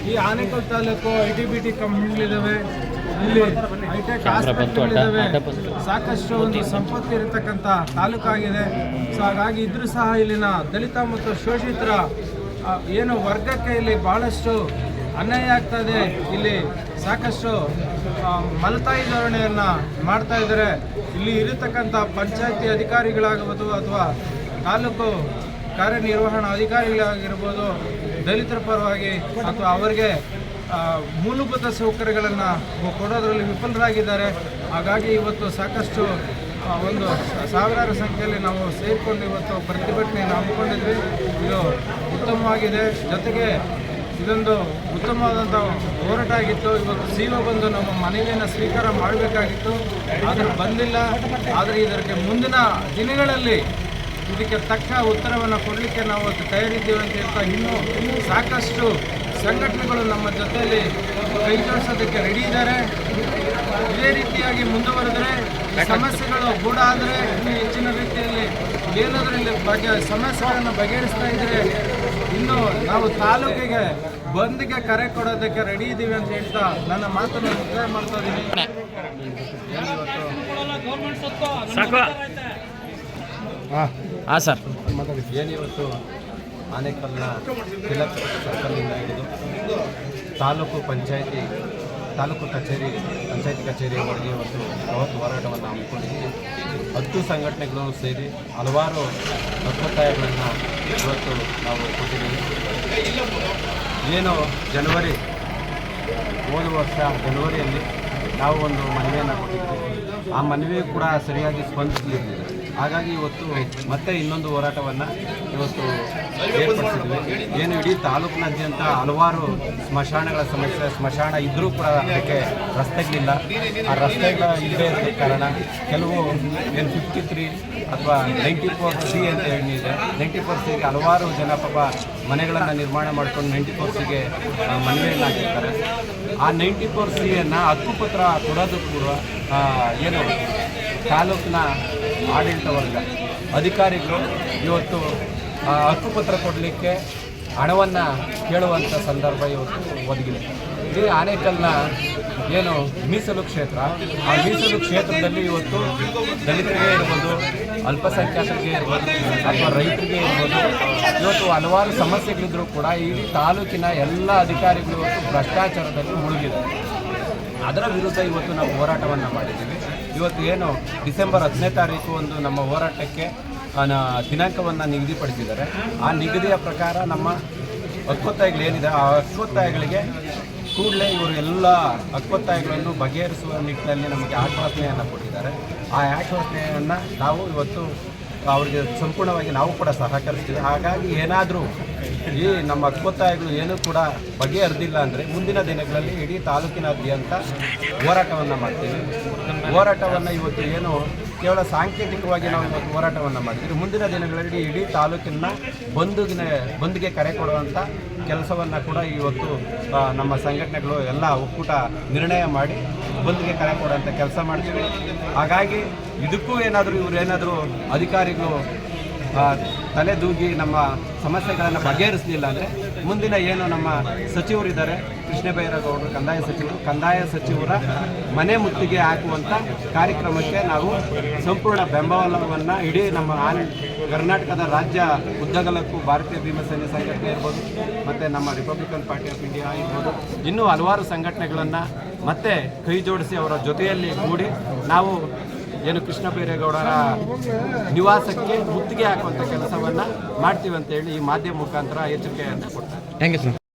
ಈ Anekal taluk I T B T ಕಂಪ್ನಿಗಳಿದ್ದಾವೆ. ಇಲ್ಲಿ ಹೈಟೆಕ್ ಹಾಸ್ಪಿಟಲ್ಗಳಿದ್ದಾವೆ ಸಾಕಷ್ಟು ಒಂದು ಸಂಪತ್ತು ಇರತಕ್ಕಂಥ ತಾಲೂಕಾಗಿದೆ ಸೊ ಹಾಗಾಗಿ ಇದ್ರೂ ಸಹ ಇಲ್ಲಿನ ದಲಿತ ಮತ್ತು ಶೋಷಿತರ ಏನು ವರ್ಗಕ್ಕೆ ಇಲ್ಲಿ ಭಾಳಷ್ಟು ಅನ್ಯಾಯ ಆಗ್ತದೆ ಇಲ್ಲಿ ಸಾಕಷ್ಟು ಮಲತಾಯಿ ಧೋರಣೆಯನ್ನು ಮಾಡ್ತಾ ಇದ್ದಾರೆ. ಇಲ್ಲಿ ಇರತಕ್ಕಂಥ ಪಂಚಾಯತಿ ಅಧಿಕಾರಿಗಳಾಗಬಹುದು ಅಥವಾ ತಾಲೂಕು ಕಾರ್ಯನಿರ್ವಹಣಾ ಅಧಿಕಾರಿಗಳಾಗಿರ್ಬೋದು ದಲಿತರ ಪರವಾಗಿ ಅಥವಾ ಅವರಿಗೆ ಮೂಲಭೂತ ಸೌಕರ್ಯಗಳನ್ನು ಕೊಡೋದರಲ್ಲಿ ವಿಫಲರಾಗಿದ್ದಾರೆ. ಹಾಗಾಗಿ ಇವತ್ತು ಸಾಕಷ್ಟು ಒಂದು ಸಾವಿರಾರು ಸಂಖ್ಯೆಯಲ್ಲಿ ನಾವು ಸೇರಿಕೊಂಡು ಇವತ್ತು ಪ್ರತಿಭಟನೆಯನ್ನು ಹಮ್ಮಿಕೊಂಡಿದ್ವಿ. ಇದು ಉತ್ತಮವಾಗಿದೆ. ಜೊತೆಗೆ ಇದೊಂದು ಉತ್ತಮವಾದಂಥ ಹೋರಾಟ ಆಗಿತ್ತು. ಇವತ್ತು ಸಿ ಬಂದು ನಮ್ಮ ಮನವಿಯನ್ನು ಸ್ವೀಕಾರ ಮಾಡಬೇಕಾಗಿತ್ತು. ಆದರೆ ಬಂದಿಲ್ಲ. ಆದರೆ ಇದಕ್ಕೆ ಮುಂದಿನ ದಿನಗಳಲ್ಲಿ ಇದಕ್ಕೆ ತಕ್ಕ ಉತ್ತರವನ್ನು ಕೊಡಲಿಕ್ಕೆ ನಾವು ತಯಾರಿದ್ದೀವಿ ಅಂತ ಹೇಳ್ತಾ ಇನ್ನೂ ಸಾಕಷ್ಟು ಸಂಘಟನೆಗಳು ನಮ್ಮ ಜೊತೆಯಲ್ಲಿ ಕೈ ಜೋಡಿಸೋದಕ್ಕೆ ರೆಡಿ ಇದ್ದಾರೆ. ಇದೇ ರೀತಿಯಾಗಿ ಮುಂದುವರೆದರೆ ಸಮಸ್ಯೆಗಳು ಕೂಡ ಆದರೆ ಇನ್ನೂ ಹೆಚ್ಚಿನ ರೀತಿಯಲ್ಲಿ ಏನಾದರೂ ಇಲ್ಲಿ ಬಗೆ ಸಮಸ್ಯೆಗಳನ್ನು ಬಗೆಹರಿಸ್ತಾ ಇದ್ದರೆ ಇನ್ನು ನಾವು ತಾಲೂಕಿಗೆ ಬಂದ್ಗೆ ಕರೆ ಕೊಡೋದಕ್ಕೆ ರೆಡಿ ಇದ್ದೀವಿ ಅಂತ ಹೇಳ್ತಾ ನನ್ನ ಮಾತನ್ನು ಮುಕ್ತಾಯ ಮಾಡ್ತಾ ಇದ್ದೀನಿ. ಹಾಂ, ಸರ್. ಏನಿವತ್ತು ಆನೇಕಲ್ನ ತಿಲಕ್ ಸರ್ಕಲ್ನಿಂದ ಹಿಡಿದು ತಾಲೂಕು ಪಂಚಾಯಿತಿ, ತಾಲೂಕು ಕಚೇರಿ, ಪಂಚಾಯಿತಿ ಕಚೇರಿಯವರೆಗೆ ಇವತ್ತು ಬೃಹತ್ ಹೋರಾಟವನ್ನು ಹಮ್ಮಿಕೊಂಡಿದ್ದೀವಿ. ಹತ್ತು ಸಂಘಟನೆಗಳು ಸೇರಿ ಹಲವಾರು ಒತ್ತಾಯಗಳನ್ನು ಇವತ್ತು ನಾವು ಕೊಟ್ಟಿದ್ದೀವಿ. ಏನು ಜನವರಿ, ಹೋದ ವರ್ಷ ಜನವರಿಯಲ್ಲಿ ನಾವು ಒಂದು ಮನವಿಯನ್ನು ಕೊಟ್ಟಿದ್ದೀವಿ ಆ ಮನವಿ ಕೂಡ ಸರಿಯಾಗಿ ಸ್ಪಂದಿಸಲಿಲ್ಲ. ಹಾಗಾಗಿ ಇವತ್ತು ಮತ್ತೆ ಇನ್ನೊಂದು ಹೋರಾಟವನ್ನು ಇವತ್ತು ಏರ್ಪಡಿಸಿದ್ವಿ. ಏನು ಇಡೀ ತಾಲೂಕಿನಾದ್ಯಂತ ಹಲವಾರು ಸ್ಮಶಾನಗಳ ಸಮಸ್ಯೆ, ಸ್ಮಶಾನ ಇದ್ದರೂ ಕೂಡ ಅದಕ್ಕೆ ರಸ್ತೆಗಳಿಲ್ಲ. ಆ ರಸ್ತೆಗಳ ಇಲ್ಲದೆ ಇರೋದಕ್ಕೆ ಕಾರಣ ಕೆಲವು ಏನು ಫಿಫ್ಟಿ ತ್ರೀ ಅಥವಾ ನೈಂಟಿ ಫೋರ್ ಸಿ ಅಂತ ಹೇಳಿದೆ ನೈಂಟಿ ಫೋರ್ ಸಿಗೆ ಹಲವಾರು ಜನ ಪಾಪ ಮನೆಗಳನ್ನು ನಿರ್ಮಾಣ ಮಾಡ್ಕೊಂಡು ನೈಂಟಿ ಫೋರ್ ಸಿಗೆ ಮನವಿಯನ್ನು ಹಾಕಿರ್ತಾರೆ. ಆ ನೈಂಟಿ ಫೋರ್ ಸಿಯನ್ನು ಹಕ್ಕುಪತ್ರ ಕೊಡೋದು ಪೂರ್ವ ಏನು ತಾಲೂಕಿನ ಆಡಳಿತ ವರ್ಗ ಅಧಿಕಾರಿಗಳು ಇವತ್ತು ಹಕ್ಕುಪತ್ರ ಕೊಡಲಿಕ್ಕೆ ಹಣವನ್ನು ಕೇಳುವಂಥ ಸಂದರ್ಭ ಇವತ್ತು ಒದಗಿದೆ. ಈ ಆನೇಕಲ್ನ ಏನು ಮೀಸಲು ಕ್ಷೇತ್ರ, ಆ ಮೀಸಲು ಕ್ಷೇತ್ರದಲ್ಲಿ ಇವತ್ತು ದಲಿತರಿಗೆ ಇರ್ಬೋದು, ಅಲ್ಪಸಂಖ್ಯಾತರಿಗೆ ಇರ್ಬೋದು, ಅಥವಾ ರೈತರಿಗೆ ಇರ್ಬೋದು, ಇವತ್ತು ಹಲವಾರು ಸಮಸ್ಯೆಗಳಿದ್ದರೂ ಕೂಡ ಇಡೀ ತಾಲೂಕಿನ ಎಲ್ಲ ಅಧಿಕಾರಿಗಳು ಇವತ್ತು ಭ್ರಷ್ಟಾಚಾರದಲ್ಲಿ ಮುಳುಗಿದೆ ಅದರ ವಿರುದ್ಧ ಇವತ್ತು ನಾವು ಹೋರಾಟವನ್ನು ಮಾಡಿದ್ದೀವಿ. ಇವತ್ತು ಏನು ಡಿಸೆಂಬರ್ ಹತ್ತನೇ ತಾರೀಕು ಒಂದು ನಮ್ಮ ಹೋರಾಟಕ್ಕೆ ದಿನಾಂಕವನ್ನು ನಿಗದಿಪಡಿಸಿದ್ದಾರೆ. ಆ ನಿಗದಿಯ ಪ್ರಕಾರ ನಮ್ಮ ಹಕ್ಕೊತ್ತಾಯಗಳೇನಿದೆ ಆ ಹಕ್ಕೊತ್ತಾಯಗಳಿಗೆ ಕೂಡಲೇ ಇವರು ಎಲ್ಲ ಹಕ್ಕೊತ್ತಾಯಗಳನ್ನು ಬಗೆಹರಿಸುವ ನಿಟ್ಟಿನಲ್ಲಿ ನಮಗೆ ಆಶ್ವಾಸನೆಯನ್ನು ಕೊಟ್ಟಿದ್ದಾರೆ. ಆ ಆಶ್ವಾಸನೆಯನ್ನು ನಾವು ಇವತ್ತು ಅವರಿಗೆ ಸಂಪೂರ್ಣವಾಗಿ ನಾವು ಕೂಡ ಸಹಕರಿಸ್ತೀವಿ. ಹಾಗಾಗಿ ಏನಾದರೂ ಈ ನಮ್ಮ ಹಕ್ಕೊತ್ತಾಯಗಳು ಏನೂ ಕೂಡ ಬಗೆಹರಿದಿಲ್ಲ ಅಂದರೆ ಮುಂದಿನ ದಿನಗಳಲ್ಲಿ ಇಡೀ ತಾಲೂಕಿನಾದ್ಯಂತ ಹೋರಾಟವನ್ನು ಮಾಡ್ತೀವಿ. ಹೋರಾಟವನ್ನು ಇವತ್ತು ಏನು ಕೇವಲ ಸಾಂಕೇತಿಕವಾಗಿ ನಾವು ಇವತ್ತು ಹೋರಾಟವನ್ನು ಮಾಡ್ತೀವಿ. ಮುಂದಿನ ದಿನಗಳಲ್ಲಿ ಇಡೀ ತಾಲೂಕಿನ ಬಂದುಗಿನ ಬಂದ್ಗೆ ಕರೆ ಕೊಡುವಂಥ ಕೆಲಸವನ್ನು ಕೂಡ ಇವತ್ತು ನಮ್ಮ ಸಂಘಟನೆಗಳು ಎಲ್ಲ ಒಕ್ಕೂಟ ನಿರ್ಣಯ ಮಾಡಿ ಬಂದ್ಗೆ ಕರೆ ಕೊಡುವಂಥ ಕೆಲಸ ಮಾಡ್ತೀವಿ. ಹಾಗಾಗಿ ಇದಕ್ಕೂ ಏನಾದರೂ ಇವ್ರು ಏನಾದರೂ ಅಧಿಕಾರಿಗಳು ಆ, ತಲೆ ದೂಗಿ ನಮ್ಮ ಸಮಸ್ಯೆಗಳನ್ನು ಬಗೆಹರಿಸಲಿಲ್ಲ ಅಂದರೆ ಮುಂದಿನ ಏನು ನಮ್ಮ ಸಚಿವರಿದ್ದಾರೆ ಕೃಷ್ಣ ಬೈರೇಗೌಡರು ಕಂದಾಯ ಸಚಿವರು ಕಂದಾಯ ಸಚಿವರ ಮನೆ ಮುತ್ತಿಗೆ ಹಾಕುವಂಥ ಕಾರ್ಯಕ್ರಮಕ್ಕೆ ನಾವು ಸಂಪೂರ್ಣ ಬೆಂಬಲವನ್ನು ಇಡೀ ನಮ್ಮ ಕರ್ನಾಟಕದ ರಾಜ್ಯ ಉದ್ದಗಲಕ್ಕೂ ಭಾರತೀಯ ಭೀಮಸೇನೆ ಸಂಘಟನೆ ಇರ್ಬೋದು ಮತ್ತು ನಮ್ಮ ರಿಪಬ್ಲಿಕನ್ ಪಾರ್ಟಿ ಆಫ್ ಇಂಡಿಯಾ ಇರ್ಬೋದು ಇನ್ನೂ ಹಲವಾರು ಸಂಘಟನೆಗಳನ್ನು ಮತ್ತೆ ಕೈ ಜೋಡಿಸಿ ಅವರ ಜೊತೆಯಲ್ಲಿ ಕೂಡಿ ನಾವು ಏನು ಕೃಷ್ಣ ಬೈರೇಗೌಡರ ನಿವಾಸಕ್ಕೆ ಮುತ್ತಿಗೆ ಹಾಕುವಂಥ ಕೆಲಸವನ್ನು ಮಾಡ್ತೀವಿ ಅಂತ ಹೇಳಿ ಈ ಮಾಧ್ಯಮ ಮುಖಾಂತರ ಎಚ್ಚರಿಕೆಯನ್ನು ಕೊಡ್ತಾರೆ. Thank you sir.